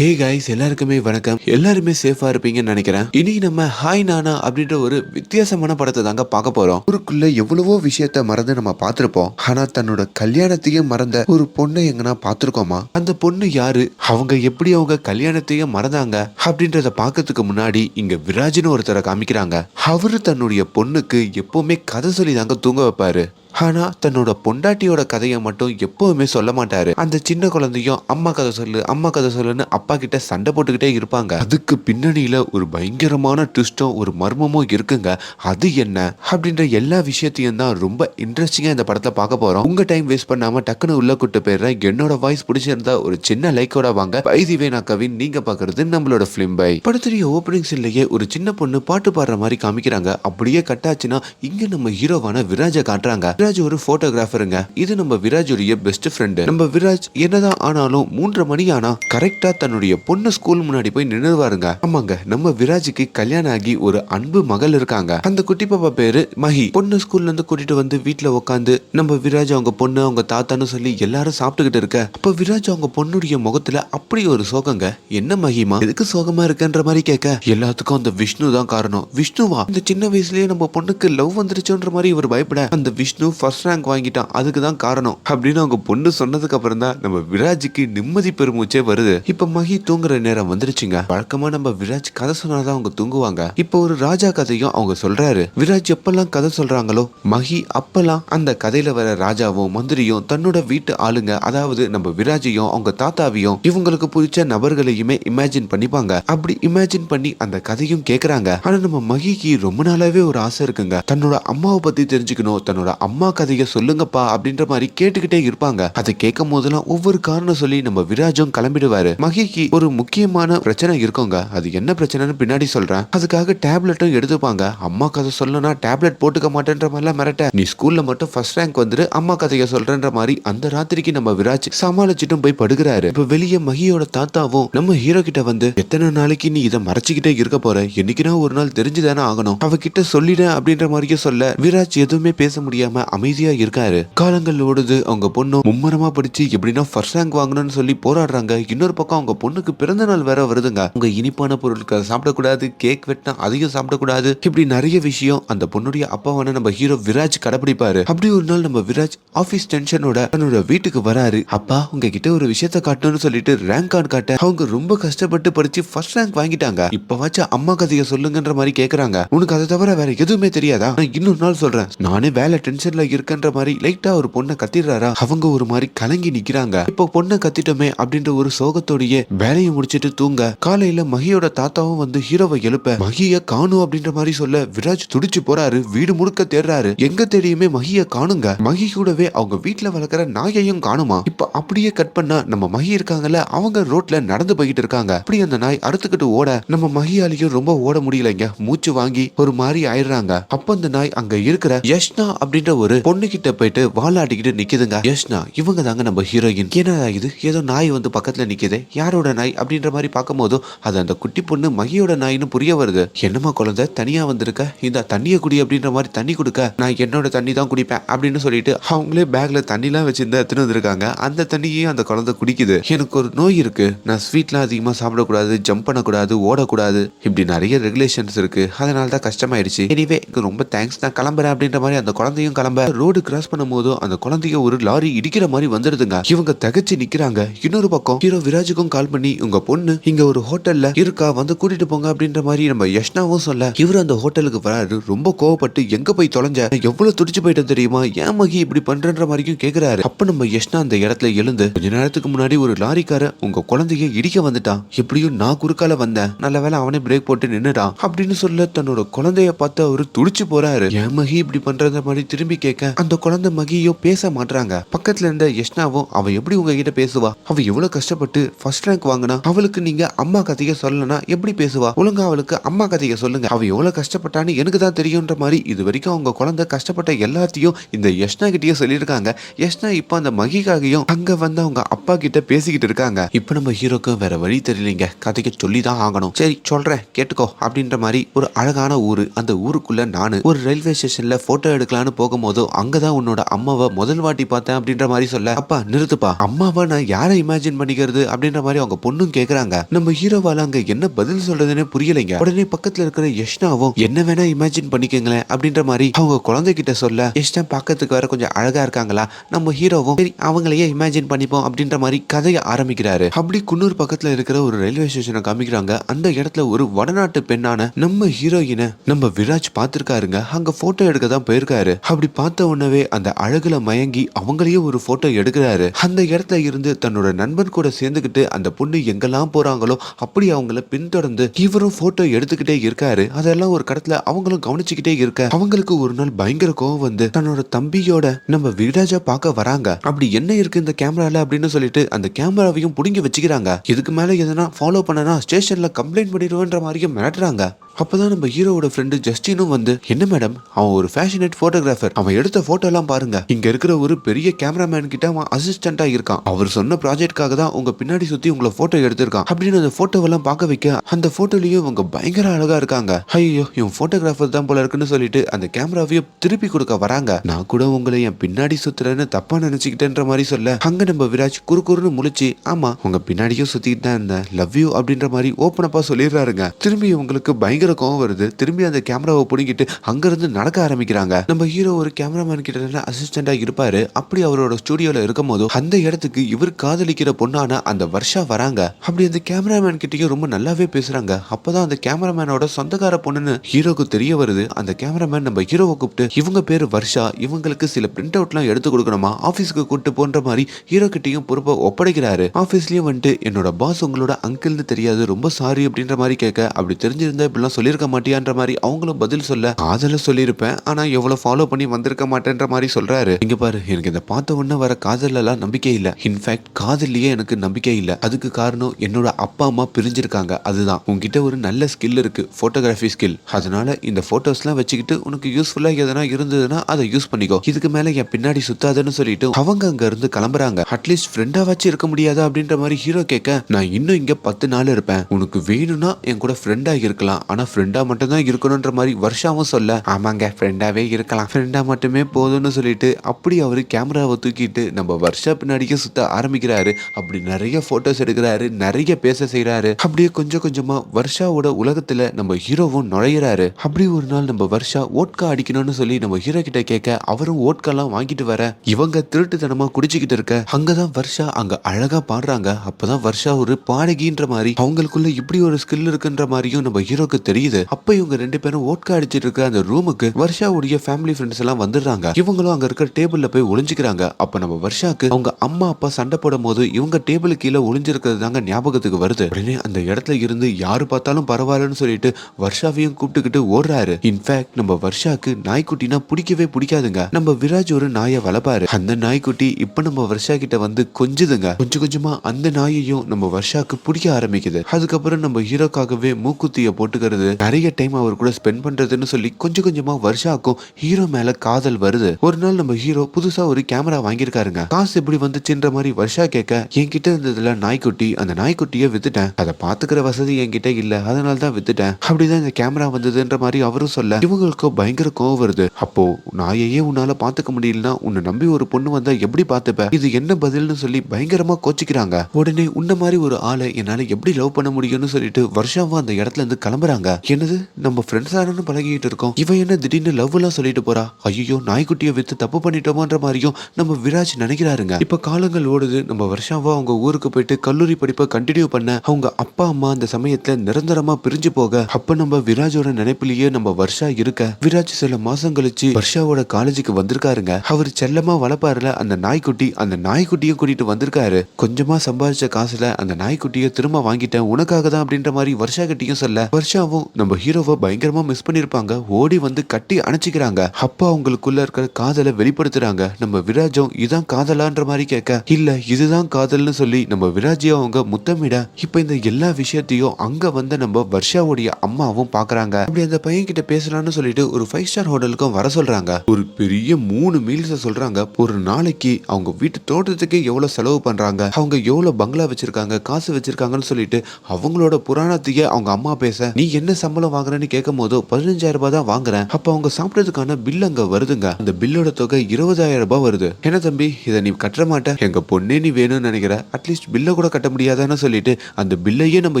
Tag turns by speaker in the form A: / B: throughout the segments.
A: Hey guys எல்லாருக்குமே வணக்கம். எல்லாருமே சேஃபா இருப்பீங்கன்னு நினைக்கிறேன். இனி நம்ம ஹாய் நானா அப்படின்ற ஒரு வித்தியாசமான படத்தை தாங்க பார்க்க போறோம். ஊருக்குள்ள எவ்வளவோ விஷயத்த மறந்து நம்ம பார்த்திருப்போம். ஆனா தன்னோட கல்யாணத்தையும் மறந்த ஒரு பொண்ணை எங்கன்னா பார்த்திருக்கோமா? அந்த பொண்ணு யாரு? அவங்க எப்படி அவங்க கல்யாணத்தையும் மறந்தாங்க? அப்படின்றத பார்க்கறதுக்கு முன்னாடி இங்க விராஜ்னு ஒருத்தரை காமிக்கிறாங்க. அவரு தன்னுடைய பொண்ணுக்கு எப்பவுமே கதை சொல்லி தாங்க தூங்க வைப்பாரு. ஆனா தன்னோட பொண்டாட்டியோட கதையை மட்டும் எப்பவுமே சொல்ல மாட்டாரு. அந்த சின்ன குழந்தையும் அம்மா கதை சொல்லு அம்மா கதை சொல்லுன்னு அப்பா கிட்ட சண்டை போட்டுக்கிட்டே இருப்பாங்க. அதுக்கு பின்னணியில ஒரு பயங்கரமான ட்விஸ்டும் ஒரு மர்மமும் இருக்குங்க. அது என்ன? அப்படின்ற எல்லா விஷயத்தையும் தான் ரொம்ப இன்ட்ரெஸ்டிங்கா இந்த படத்தை பார்க்க போறோம். உங்க டைம் வேஸ்ட் பண்ணாம டக்குன்னு உள்ள கூட்டு போயிடுறேன். என்னோட வாய்ஸ் பிடிச்சிருந்தா ஒரு சின்ன லைக்கோட வாங்க. பைதிவே நான் கவின் நீங்க பாக்குறது நம்மளோட பிலிம் பை படத்துடைய ஓப்பனிங் இல்லையே ஒரு சின்ன பொண்ணு பாட்டு பாடுற மாதிரி காமிக்கிறாங்க. அப்படியே கட்டாச்சுன்னா இங்க நம்ம ஹீரோவான விராஜை காட்டுறாங்க. விராஜ் ஒரு போட்டோகிராஃபருங்க இது நம்ம விராஜுடைய பெஸ்ட் ஃப்ரெண்டு நம்ம விராஜ் என்னதான் ஆனாலும் மூன்றரை மணி ஆனா கரெக்டா தன்னுடைய பொண்ணு ஸ்கூல் முன்னாடி போய் நின்றுவாருங்க ஆமாங்க நம்ம விராஜுக்கு கல்யாணம் ஆகி ஒரு அன்பு மகள் இருக்காங்க. அந்த குட்டி பாப்பா பேரு மஹி பொண்ணு ஸ்கூல்ல இருந்து கூட்டிட்டு வந்து வீட்டுல உட்காந்து நம்ம விராஜ் அவங்க பொண்ணு அவங்க தாத்தான்னு சொல்லி எல்லாரும் சாப்பிட்டுக்கிட்டு இருக்க. அப்ப விராஜ் அவங்க பொண்ணுடைய முகத்துல அப்படி ஒரு சோகங்க. என்ன மகிமா? எதுக்கு சோகமா இருக்கன்ற மாதிரி கேட்க. எல்லாத்துக்கும் அந்த விஷ்ணு தான் காரணம். விஷ்ணுவா? இந்த சின்ன வயசுலயே நம்ம பொண்ணுக்கு லவ் வந்துருச்சுன்ற மாதிரி இவர் பயப்பட. அந்த விஷ்ணு ஃபர்ஸ்ட் ரேங்க் வாங்கிட்டான். அதுக்கு தான் காரணம். அப்படின்னு அவங்க பொண்ணு சொன்னதுக்கு அப்புறம் தான் நம்ம விராஜுக்கு நிம்மதி பெருமூச்சே வருது. இப்ப மகி தூங்குற நேரம் வந்துருச்சுங்க. வழக்கமா நம்ம விராஜ் கதை சொன்னாதான் அவங்க தூங்குவாங்க. இப்ப ஒரு ராஜா கதையும் அவங்க சொல்றாரு. விராஜ் எப்பெல்லாம் கதை சொல்றாங்களோ மகி அப்பெல்லாம் அந்த கதையில வர ராஜாவும் மந்திரியும் தன்னோட வீட்டு ஆளுங்க அதாவது நம்ம விராஜையும் அவங்க தாத்தாவையும் இவங்களுக்கு பிடிச்ச நபர்களையுமே இமேஜின் பண்ணிப்பாங்க. அப்படி இமேஜின் பண்ணி அந்த கதையும் கேக்குறாங்க. ஆனா நம்ம மகிக்கு ரொம்ப நாளாவே ஒரு ஆசை இருக்குங்க. தன்னோட அம்மாவை பத்தி தெரிஞ்சுக்கணும் தன்னோட அம்மா அம்மா கதையை சொல்லுங்கப்பா அப்படின்ற மாதிரி கேட்டுக்கிட்டே இருப்பாங்க. அதை கேட்கும் போதெல்லாம் ஒவ்வொரு காரணம் சொல்லி நம்ம விராஜும் கிளம்பிடுவாரு. மகிக்கு ஒரு முக்கியமான பிரச்சனை இருக்குங்க. அது என்ன பிரச்சனைன்னு பின்னாடி சொல்றேன். அதுக்காக டேப்லெட்டும் எடுத்துப்பாங்க. அம்மா கதை சொல்லனா டேப்லெட் போட்டுக்க மாட்டேன்ற மாதிரிலாம் மிரட்ட நீ ஸ்கூல்ல மட்டும் ஃபர்ஸ்ட் ரேங்க் வந்துரு அம்மா கதையை சொல்றேன்ற மாதிரி அந்த ராத்திரிக்கு நம்ம விராஜ் சமாளிச்சிட்டும் போய் படுக்கிறாரு. இப்ப வெளியே மகியோட தாத்தாவும் நம்ம ஹீரோ கிட்ட வந்து எத்தனை நாளைக்கு நீ இதை மறைச்சிக்கிட்டே இருக்க போற? என்னைக்குனா ஒரு நாள் தெரிஞ்சுதானே ஆகணும். அவகிட்ட சொல்லிட அப்படின்ற மாதிரியே சொல்ல விராஜ் எதுவுமே பேச முடியாம அமைதியா இருக்காரு. காலங்கள் ஓடுது. அவங்க பொண்ணு மும்மரமா படிச்சு எப்படின்னா ஃபர்ஸ்ட் ரேங்க் வாங்கணும்னு சொல்லி போராடுறாங்க. இன்னொரு பக்கம் அவங்க பொண்ணுக்கு பிறந்த நாள் வேற வருதுங்க. அவங்க இனிப்பான பொருட்கள் சாப்பிடக்கூடாது. கேக் வெட்டினா அதையும் சாப்பிடக்கூடாது. இப்படி நிறைய விஷயம் அந்த பொண்ணுடைய அப்பாவான நம்ம ஹீரோ விராஜ் கடைபிடிப்பாரு. அப்படி ஒரு நாள் நம்ம விராஜ் ஆபீஸ் டென்ஷனோட தன்னோட வீட்டுக்கு வராரு. அப்பா உங்ககிட்ட ஒரு விஷயத்த காட்டணும்னு சொல்லிட்டு ரேங்க் கார்டு காட்ட அவங்க ரொம்ப கஷ்டப்பட்டு படிச்சு ஃபர்ஸ்ட் ரேங்க் வாங்கிட்டாங்க. இப்பவாச்சும் அம்மா கதையை சொல்லுங்கன்ற மாதிரி கேக்குறாங்க. உனக்கு அதை தவிர வேற எதுவுமே தெரியாதா? நான் இன்னொரு நாள் சொல்றேன். நானே வேலை டென்ஷன்ல இருக்கன்ற மாதிரி லைட்டா ஒரு பொண்ணை கத்திடுறாரா? அவங்க ஒரு மாதிரி கலங்கி நிக்கிறாங்க. இப்போ பொண்ணை கத்திட்டோமே அப்படின்ற ஒரு சோகத்தோடயே வேலையை முடிச்சிட்டு தூங்க. காலையில மகியோட தாத்தாவும் வந்து ஹீரோவை எழுப்ப மகிய காணும் அப்படின்ற மாதிரி சொல்ல விராஜ் துடிச்சு போறாரு. வீடு முழுக்க தேடுறாரு எங்க தேடியுமே மகிய காணுங்க. மகி கூடவே அவங்க வீட்டுல வளர்க்குற நாயையும் காணுமா? இப்ப அப்படியே கட் பண்ணா நம்ம மகி இருக்காங்கல்ல அவங்க ரோட்ல நடந்து போயிட்டு இருக்காங்க. அப்படி அந்த நாய் அறுத்துக்கிட்டு ஓட நம்ம மகியாலையும் ரொம்ப ஓட முடியலைங்க. மூச்சு வாங்கி ஒரு மாதிரி ஆயிடுறாங்க. அப்ப அந்த நாய் அங்க இருக்கிற யஷ்னா அப்படின்ற ஒரு ஒரு பொண்ணு கிட்ட போயிட்டு வாழாட்டிக்கிட்டு நிக்குதுங்க. யஷ்னா இவங்க தாங்க நம்ம ஹீரோயின் என்னடா இது ஏதோ நாய் வந்து பக்கத்துல நிக்குது. யாரோட நாய் அப்படின்ற மாதிரி பார்க்கும்போதும் அது அந்த குட்டி பொண்ணு மகியோட நாய்னு புரிய வருது. என்னம்மா குழந்தை? தனியா வந்திருக்க? இந்த தண்ணிய குடி அப்படின்ற மாதிரி தண்ணி கொடுக்க. நான் என்னோட தண்ணி தான் குடிப்பேன் அப்படின்னு சொல்லிட்டு அவங்களே பேக்ல தண்ணிலாம் வச்சிருந்தா எடுத்துட்டு வந்திருக்காங்க. அந்த தண்ணியையும் அந்த குழந்தை குடிக்குது. எனக்கு ஒரு நோய் இருக்கு. நான் ஸ்வீட்லாம் அதிகமா சாப்பிடக்கூடாது ஜம்ப் பண்ணக்கூடாது ஓடக்கூடாது. இப்படி நிறைய ரெகுலேஷன்ஸ் இருக்கு. அதனால தான் கஷ்டமாயிடுச்சு எனிவே ரொம்ப தேங்க்ஸ் நான் கிளம்புறேன் அப்படின்ற மாதிரி அந்த குழந்தையும் கிளம்ப நம்ம ரோடு கிராஸ் பண்ணும் பண்ணும்போதும் அந்த குழந்தைய ஒரு லாரி இடிக்கிற மாதிரி வந்துடுதுங்க இவங்க தகச்சு நிக்கிறாங்க. இன்னொரு பக்கம் ஹீரோ விராஜுக்கும் கால் பண்ணி உங்க பொண்ணு இங்க ஒரு ஹோட்டல்ல இருக்கா? வந்து கூட்டிட்டு போங்க. அப்படின்ற மாதிரி நம்ம யஷ்னாவும் சொல்ல இவர் அந்த ஹோட்டலுக்கு வராரு. ரொம்ப கோவப்பட்டு எங்க போய் தொலைஞ்ச? எவ்வளவு துடிச்சு போயிட்டேன் தெரியுமா? ஏன் மகி இப்படி பண்றன்ற மாதிரியும் கேக்குறாரு. அப்ப நம்ம யஷ்னா அந்த இடத்துல எழுந்து கொஞ்ச நேரத்துக்கு முன்னாடி ஒரு லாரிக்கார உங்க குழந்தைய இடிக்க வந்துட்டான். எப்படியும் நான் குறுக்கால வந்தேன். நல்ல வேளை அவனே பிரேக் போட்டு நின்னுட்டான். அப்படின்னு சொல்ல தன்னோட குழந்தைய பார்த்து அவரு துடிச்சு போறாரு. ஏன் மகி இப்படி பண்றத மாதிரி திரும்பி கேட்க அந்த குழந்தை மகியோ பேச மாட்றாங்க. பக்கத்துல இருந்த யஷ்னாவும் அவ எப்படி உங்ககிட்ட பேசுவா? அவ எவ்வளவு கஷ்டப்பட்டு ஃபர்ஸ்ட் ரேங்க் வாங்கினா அவளுக்கு நீங்க அம்மா கதையை சொல்லனா எப்படி பேசுவா? ஒழுங்கா அவளுக்கு அம்மா கதையை சொல்லுங்க. அவ எவ்வளவு கஷ்டப்பட்டான்னு எனக்கு தான் தெரியும்ன்ற மாதிரி இது வரைக்கும் அவங்க குழந்தை கஷ்டப்பட்ட எல்லாத்தையும் இந்த யஷ்னா கிட்டயே சொல்லியிருக்காங்க. யஷ்னா இப்போ அந்த மகிக்காகையும் அங்க வந்து அவங்க அப்பா கிட்ட பேசிக்கிட்டு இருக்காங்க. இப்போ நம்ம ஹீரோக்கும் வேற வழி தெரியலீங்க. கதைக்கு சொல்லி தான் ஆகணும். சரி சொல்றேன் கேட்டுக்கோ அப்படின்ற மாதிரி ஒரு அழகான ஊரு அந்த ஊருக்குள்ள நானு ஒரு ரயில்வே ஸ்டேஷன்ல போட்டோ எடுக்கலான்னு போகும்போது போதோ அங்கதான் உன்னோட அம்மாவை முதல் வாட்டி பார்த்தேன் அப்படின்ற மாதிரி சொல்ல அப்பா நிறுத்துப்பா. அம்மாவை நான் யாரை இமேஜின் பண்ணிக்கிறது? அப்படின்ற மாதிரி அவங்க பொண்ணும் கேக்குறாங்க. நம்ம ஹீரோவால அங்க என்ன பதில் சொல்றதுன்னே புரியலைங்க. உடனே பக்கத்துல இருக்கிற யஷ்னாவும் என்ன வேணா இமேஜின் பண்ணிக்கங்களேன் அப்படின்ற மாதிரி அவங்க குழந்தைகிட்ட சொல்ல யஷ்னா பக்கத்துக்கு வேற கொஞ்சம் அழகா இருக்காங்களா? நம்ம ஹீரோவும் சரி அவங்களையே இமேஜின் பண்ணிப்போம் அப்படின்ற மாதிரி கதையை ஆரம்பிக்கிறாரு. அப்படி குன்னூர் பக்கத்துல இருக்கிற ஒரு ரயில்வே ஸ்டேஷனை காமிக்கிறாங்க. அந்த இடத்துல ஒரு வடநாட்டு பெண்ணான நம்ம ஹீரோயினை நம்ம விராஜ் பார்த்திருக்காருங்க. அங்க போட்டோ எடுக்க தான் போயிருக்காரு. அப்படி பார்த்த உடனே அந்த அழகுல மயங்கி அவங்களையே ஒரு போட்டோ எடுக்கிறாரு. அந்த இடத்துல இருந்து தன்னோட நண்பன் கூட சேர்ந்துக்கிட்டு அந்த பொண்ணு எங்கெல்லாம் போறாங்களோ அப்படி அவங்கள பின்தொடர்ந்து இவரும் போட்டோ எடுத்துக்கிட்டே இருக்காரு. அதெல்லாம் ஒரு கடத்துல அவங்களும் கவனிச்சுக்கிட்டே இருக்க அவங்களுக்கு ஒரு நாள் பயங்கர கோவம் வந்து தன்னோட தம்பியோட நம்ம விராஜா பார்க்க வராங்க. அப்படி என்ன இருக்கு இந்த கேமரால அப்படின்னு சொல்லிட்டு அந்த கேமராவையும் புடுங்கி வச்சுக்கிறாங்க. இதுக்கு மேல எதனா ஃபாலோ பண்ணனா ஸ்டேஷன்ல கம்ப்ளைண்ட் பண்ணிடுவேன்ற மாதிரியும் மிரட்டுறாங்க. அப்பதான் நம்ம ஹீரோவோட ஃப்ரெண்டு ஜஸ்டினும் வந்து என்ன மேடம் அவன் ஒரு ஃபேஷனேட் போட்டோகிராஃபர் அவன் எடுத்த போட்டோ எல்லாம் பாருங்க. இங்க இருக்கிற ஒரு பெரிய கேமராமேன் கிட்ட அவன் அசிஸ்டண்டா இருக்கான். அவர் சொன்ன ப்ராஜெக்ட்காக தான் உங்க பின்னாடி சுத்தி உங்களை போட்டோ எடுத்திருக்கான். அப்படின்னு அந்த போட்டோவெல்லாம் பார்க்க வைக்க அந்த போட்டோலயும் இவங்க பயங்கர அழகா இருக்காங்க. ஐயோ இவன் போட்டோகிராஃபர் தான் போல இருக்குன்னு சொல்லிட்டு அந்த கேமராவையும் திருப்பி கொடுக்க வராங்க. நான் கூட உங்களை என் பின்னாடி சுத்துறேன்னு தப்பா நினைச்சுக்கிட்டேன்ற மாதிரி சொல்ல அங்க நம்ம விராஜ் குறுக்குறுன்னு முழிச்சு ஆமா உங்க பின்னாடியும் சுத்திட்டு தான் இருந்தேன். லவ் யூ அப்படின்ற மாதிரி ஓப்பன் அப்பா சொல்லிடுறாருங்க. திரும்பி உங்களுக்கு பயங்கர கோவம் வருது. திரும்பி அந்த கேமராவை பிடிங்கிட்டு அங்கிருந்து நடக்க ஆரம்பிக்கிறாங்க. நம்ம ஹீரோ ஒரு கேமராமேன் கிட்ட அசிஸ்டண்டா இருப்பாரு. அப்படி அவரோட ஸ்டுடியோல இருக்கும் போது அந்த இடத்துக்கு இவர் காதலிக்கிற பொண்ணான அந்த வர்ஷா வராங்க. அப்படி அந்த கேமராமேன் கிட்டயும் ரொம்ப நல்லாவே பேசுறாங்க. அப்பதான் அந்த கேமராமேனோட சொந்தக்கார பொண்ணுன்னு ஹீரோக்கு தெரிய வருது. அந்த கேமராமேன் நம்ம ஹீரோவை கூப்பிட்டு இவங்க பேரு வர்ஷா. இவங்களுக்கு சில பிரிண்ட் அவுட்லாம் எடுத்து கொடுக்கணுமா? ஆபீஸ்க்கு கூட்டு போன்ற மாதிரி ஹீரோ கிட்டையும் பொறுப்பை ஒப்படைக்கிறாரு. ஆபீஸ்லயும் வந்துட்டு என்னோட பாஸ் உங்களோட அங்கிள்னு தெரியாது. ரொம்ப சாரி அப்படின்ற மாதிரி கேட்க அப்படி தெரிஞ்சிருந்தா இப்படிலாம் சொல்லியிருக்க மாட்டியான்ற மாதிரி அவங்களும் பதில் சொல்ல காதல சொல்லியிருப்பேன். ஆனா எவ்வளவு ஃபாலோ பண்ணி வந்திருக்க மாட்டேன்ற மாதிரி சொல்றாரு. இங்க பாரு எனக்கு இந்த பார்த்த உடனே வர காதல் எல்லாம் நம்பிக்கை இல்ல. இன்ஃபேக்ட் காதல்லையே எனக்கு நம்பிக்கை இல்ல. அதுக்கு காரணம் என்னோட அப்பா அம்மா பிரிஞ்சிருக்காங்க. அதுதான். உங்ககிட்ட ஒரு நல்ல ஸ்கில் இருக்கு போட்டோகிராஃபி ஸ்கில் அதனால இந்த போட்டோஸ்லாம் வச்சுக்கிட்டு உனக்கு யூஸ்ஃபுல்லா எதனா இருந்ததுன்னா அதை யூஸ் பண்ணிக்கோ. இதுக்கு மேல என் பின்னாடி சுத்தாதுன்னு சொல்லிட்டு அவங்க அங்க இருந்து கிளம்புறாங்க. அட்லீஸ்ட் ஃப்ரெண்டா வச்சு இருக்க முடியாதா அப்படின்ற மாதிரி ஹீரோ கேட்க நான் இன்னும் இங்க பத்து நாள் இருப்பேன். உனக்கு வேணும்னா என் கூட ஃப்ரெண்டா இருக்கலாம். ஆனா ஃப்ரெண்டா மட்டும் தான் இருக்கணும்ன்ற மாதிரி வருஷாவும் சொல்ல ஆமாங்க ஃப்ரெண்டாவே இருக்கலாம். ஃப்ரெண்டா மட்டும் போதும்னு சொல்லிட்டு அப்படி அவரு கேமராவை தூக்கிட்டு நம்ம வருஷா பின்னாடியே சுத்த ஆரம்பிக்கிறாரு. அப்படி நிறைய போட்டோஸ் எடுக்கிறாரு நிறைய பேச செய்யறாரு அப்படியே கொஞ்சம் கொஞ்சமா வருஷாவோட உலகத்துல நம்ம ஹீரோவும் நுழையிறாரு. அப்படி ஒரு நாள் நம்ம வருஷா ஓட்கா அடிக்கணும்னு சொல்லி நம்ம ஹீரோ கிட்ட கேட்க அவரும் ஓட்காலாம் வாங்கிட்டு வர. இவங்க திருட்டுத்தனமா குடிச்சுக்கிட்டு இருக்க. அங்கதான் வர்ஷா அங்க அழகா பாடுறாங்க. அப்பதான் வர்ஷா ஒரு பாடகின்ற மாதிரி அவங்களுக்குள்ள இப்படி ஒரு ஸ்கில் இருக்குன்ற மாதிரியும் நம்ம ஹீரோக்கு தெரியுது. அப்ப இவங்க ரெண்டு பேரும் ஓட்கா அடிச்சிட்டு இருக்க அந்த ரூமுக்கு வர்ஷாவுடைய ஃபேமிலி ஃப்ரெண்ட்ஸ் எல்லாம் வந்துடுறாங்க. இவங்களும் அங்க இருக்க டேபிள்ல போய் ஒளிஞ்சுக்கிறாங்க. அப்ப நம்ம வருஷாக்கு அவங்க அம்மா அப்பா சண்டை போடும் போது இவங்க டேபிள் கீழே ஒளிஞ்சிருக்கிறது தாங்க ஞாபகத்துக்கு வருது. உடனே அந்த இடத்துல இருந்து யாரு பார்த்தாலும் பரவாயில்லன்னு சொல்லிட்டு வர்ஷாவையும் கூப்பிட்டுக்கிட்டு ஓடுறாரு. இன்ஃபேக்ட் நம்ம வர்ஷாக்கு நாய்க்குட்டினா பிடிக்கவே பிடிக்காதுங்க. நம்ம விராஜ் ஒரு நாயை வளர்ப்பாரு. அந்த நாய்க்குட்டி இப்ப நம்ம வர்ஷா கிட்ட வந்து கொஞ்சுதுங்க. கொஞ்சம் கொஞ்சமா அந்த நாயையும் நம்ம வர்ஷாக்கு பிடிக்க ஆரம்பிக்குது. அதுக்கப்புறம் நம்ம ஹீரோக்காகவே மூக்குத்திய போட்டுக்கிறது. நிறைய டைம் அவர் கூட ஸ்பெண்ட் பண்றதுன்னு சொல்லி கொஞ்சம் கொஞ்சமா வர்ஷாக்கும் ஹீரோ மேல காதல் வருது. ஒரு நாள் நம்ம ஹீரோ புதுசா ஒரு கேமரா வாங்கியிருக்காருங்க. காசு எப்படி வந்துச்சுன்ற மாதிரி வருஷா கேட்க என்கிட்ட இருந்ததுல நாய்க்குட்டி அந்த நாய்க்குட்டிய வித்துட்டேன். அதை பாத்துக்கிற வசதி என்கிட்ட இல்ல. அதனால தான் வித்துட்டேன். அப்படிதான் இந்த கேமரா வந்ததுன்ற மாதிரி அவரும் சொல்ல இவங்களுக்கு பயங்கர கோவம் வருது. அப்போ நாயையே உன்னால பாத்துக்க முடியலன்னா உன்னை நம்பி ஒரு பொண்ணு வந்தா எப்படி பாத்துப்ப இது என்ன பதில்னு சொல்லி பயங்கரமா கோச்சிக்கிறாங்க. உடனே உன்ன மாதிரி ஒரு ஆளை என்னால எப்படி லவ் பண்ண முடியும்னு சொல்லிட்டு வருஷாவும் அந்த இடத்துல இருந்து கிளம்புறாங்க. என்னது? நம்ம ஃப்ரெண்ட்ஸ் ஆனு பழகிட்டு இருக்கோம். இவன் என்ன திடீர்னு லவ் எல்லாம் சொல்லிட்டு போறா? ஐயோ நாய்க்குட்டியை வித்து தப்பு பண்ணிட்டோமோன்ற மாதிரியும் நம்ம விராஜ் நினைக்கிறாருங்க. இப்ப காலங்கள் ஓடுது. நம்ம வருஷாவா அவங்க ஊருக்கு போயிட்டு கல்லூரி படிப்பை கண்டினியூ பண்ண அவங்க அப்பா அம்மா அந்த சமயத்துல நிரந்தரமா பிரிஞ்சு போக அப்ப நம்ம விராஜோட நினைப்பிலேயே நம்ம வருஷா இருக்க. விராஜ் சில மாசம் கழிச்சு வருஷாவோட காலேஜுக்கு வந்திருக்காருங்க. அவர் செல்லமா வளர்ப்பாருல அந்த நாய்க்குட்டி அந்த நாய்க்குட்டியும் கூட்டிட்டு வந்திருக்காரு. கொஞ்சமா சம்பாதிச்ச காசுல அந்த நாய்க்குட்டியை திரும்ப வாங்கிட்டேன் உனக்காக தான் அப்படின்ற மாதிரி வருஷா கட்டியும் சொல்ல வருஷாவும் நம்ம ஹீரோவை பயங்கரமா மிஸ் பண்ணிருப்பாங்க. ஓடி வந்து கட்டி அணைச்சிக்கிறாங்க. அப்பா அவங்க அவங்களுக்குள்ள இருக்கிற காதலை வெளிப்படுத்துறாங்க. நம்ம விராஜும் இதான் காதலான்ற மாதிரி கேட்க. இல்ல இதுதான் காதல்னு சொல்லி நம்ம விராஜியும் அவங்க முத்தமிட இப்ப இந்த எல்லா விஷயத்தையும் அங்க வந்த நம்ம வர்ஷாவுடைய அம்மாவும் பாக்குறாங்க. அப்படி அந்த பையன் கிட்ட பேசலாம்னு சொல்லிட்டு ஒரு ஃபைவ் ஸ்டார் ஹோட்டலுக்கும் வர சொல்றாங்க. ஒரு பெரிய மூணு மீல்ஸ் சொல்றாங்க. ஒரு நாளைக்கு அவங்க வீட்டு தோட்டத்துக்கு எவ்வளவு செலவு பண்றாங்க. அவங்க எவ்வளவு பங்களா வச்சிருக்காங்க காசு வச்சிருக்காங்கன்னு சொல்லிட்டு அவங்களோட புராணத்தையே அவங்க அம்மா பேச நீ என்ன சம்பளம் வாங்குறேன்னு கேட்கும் போதோ பதினஞ்சாயிரம் ரூபாய் தான் வாங்குறேன். அப்ப அவங்க சாப்பிட்டதுக்கான பில் அங்க வருதுங்க. அந்த பில்லோட தொகை இருபதாயிரம் ரூபாய் வருது. என்ன தம்பி இதை நீ கட்ட மாட்ட? எங்க பொண்ணே நீ வேணும்னு நினைக்கிற. அட்லீஸ்ட் பில்லை கூட கட்ட முடியாதான்னு சொல்லிட்டு அந்த பில்லையே நம்ம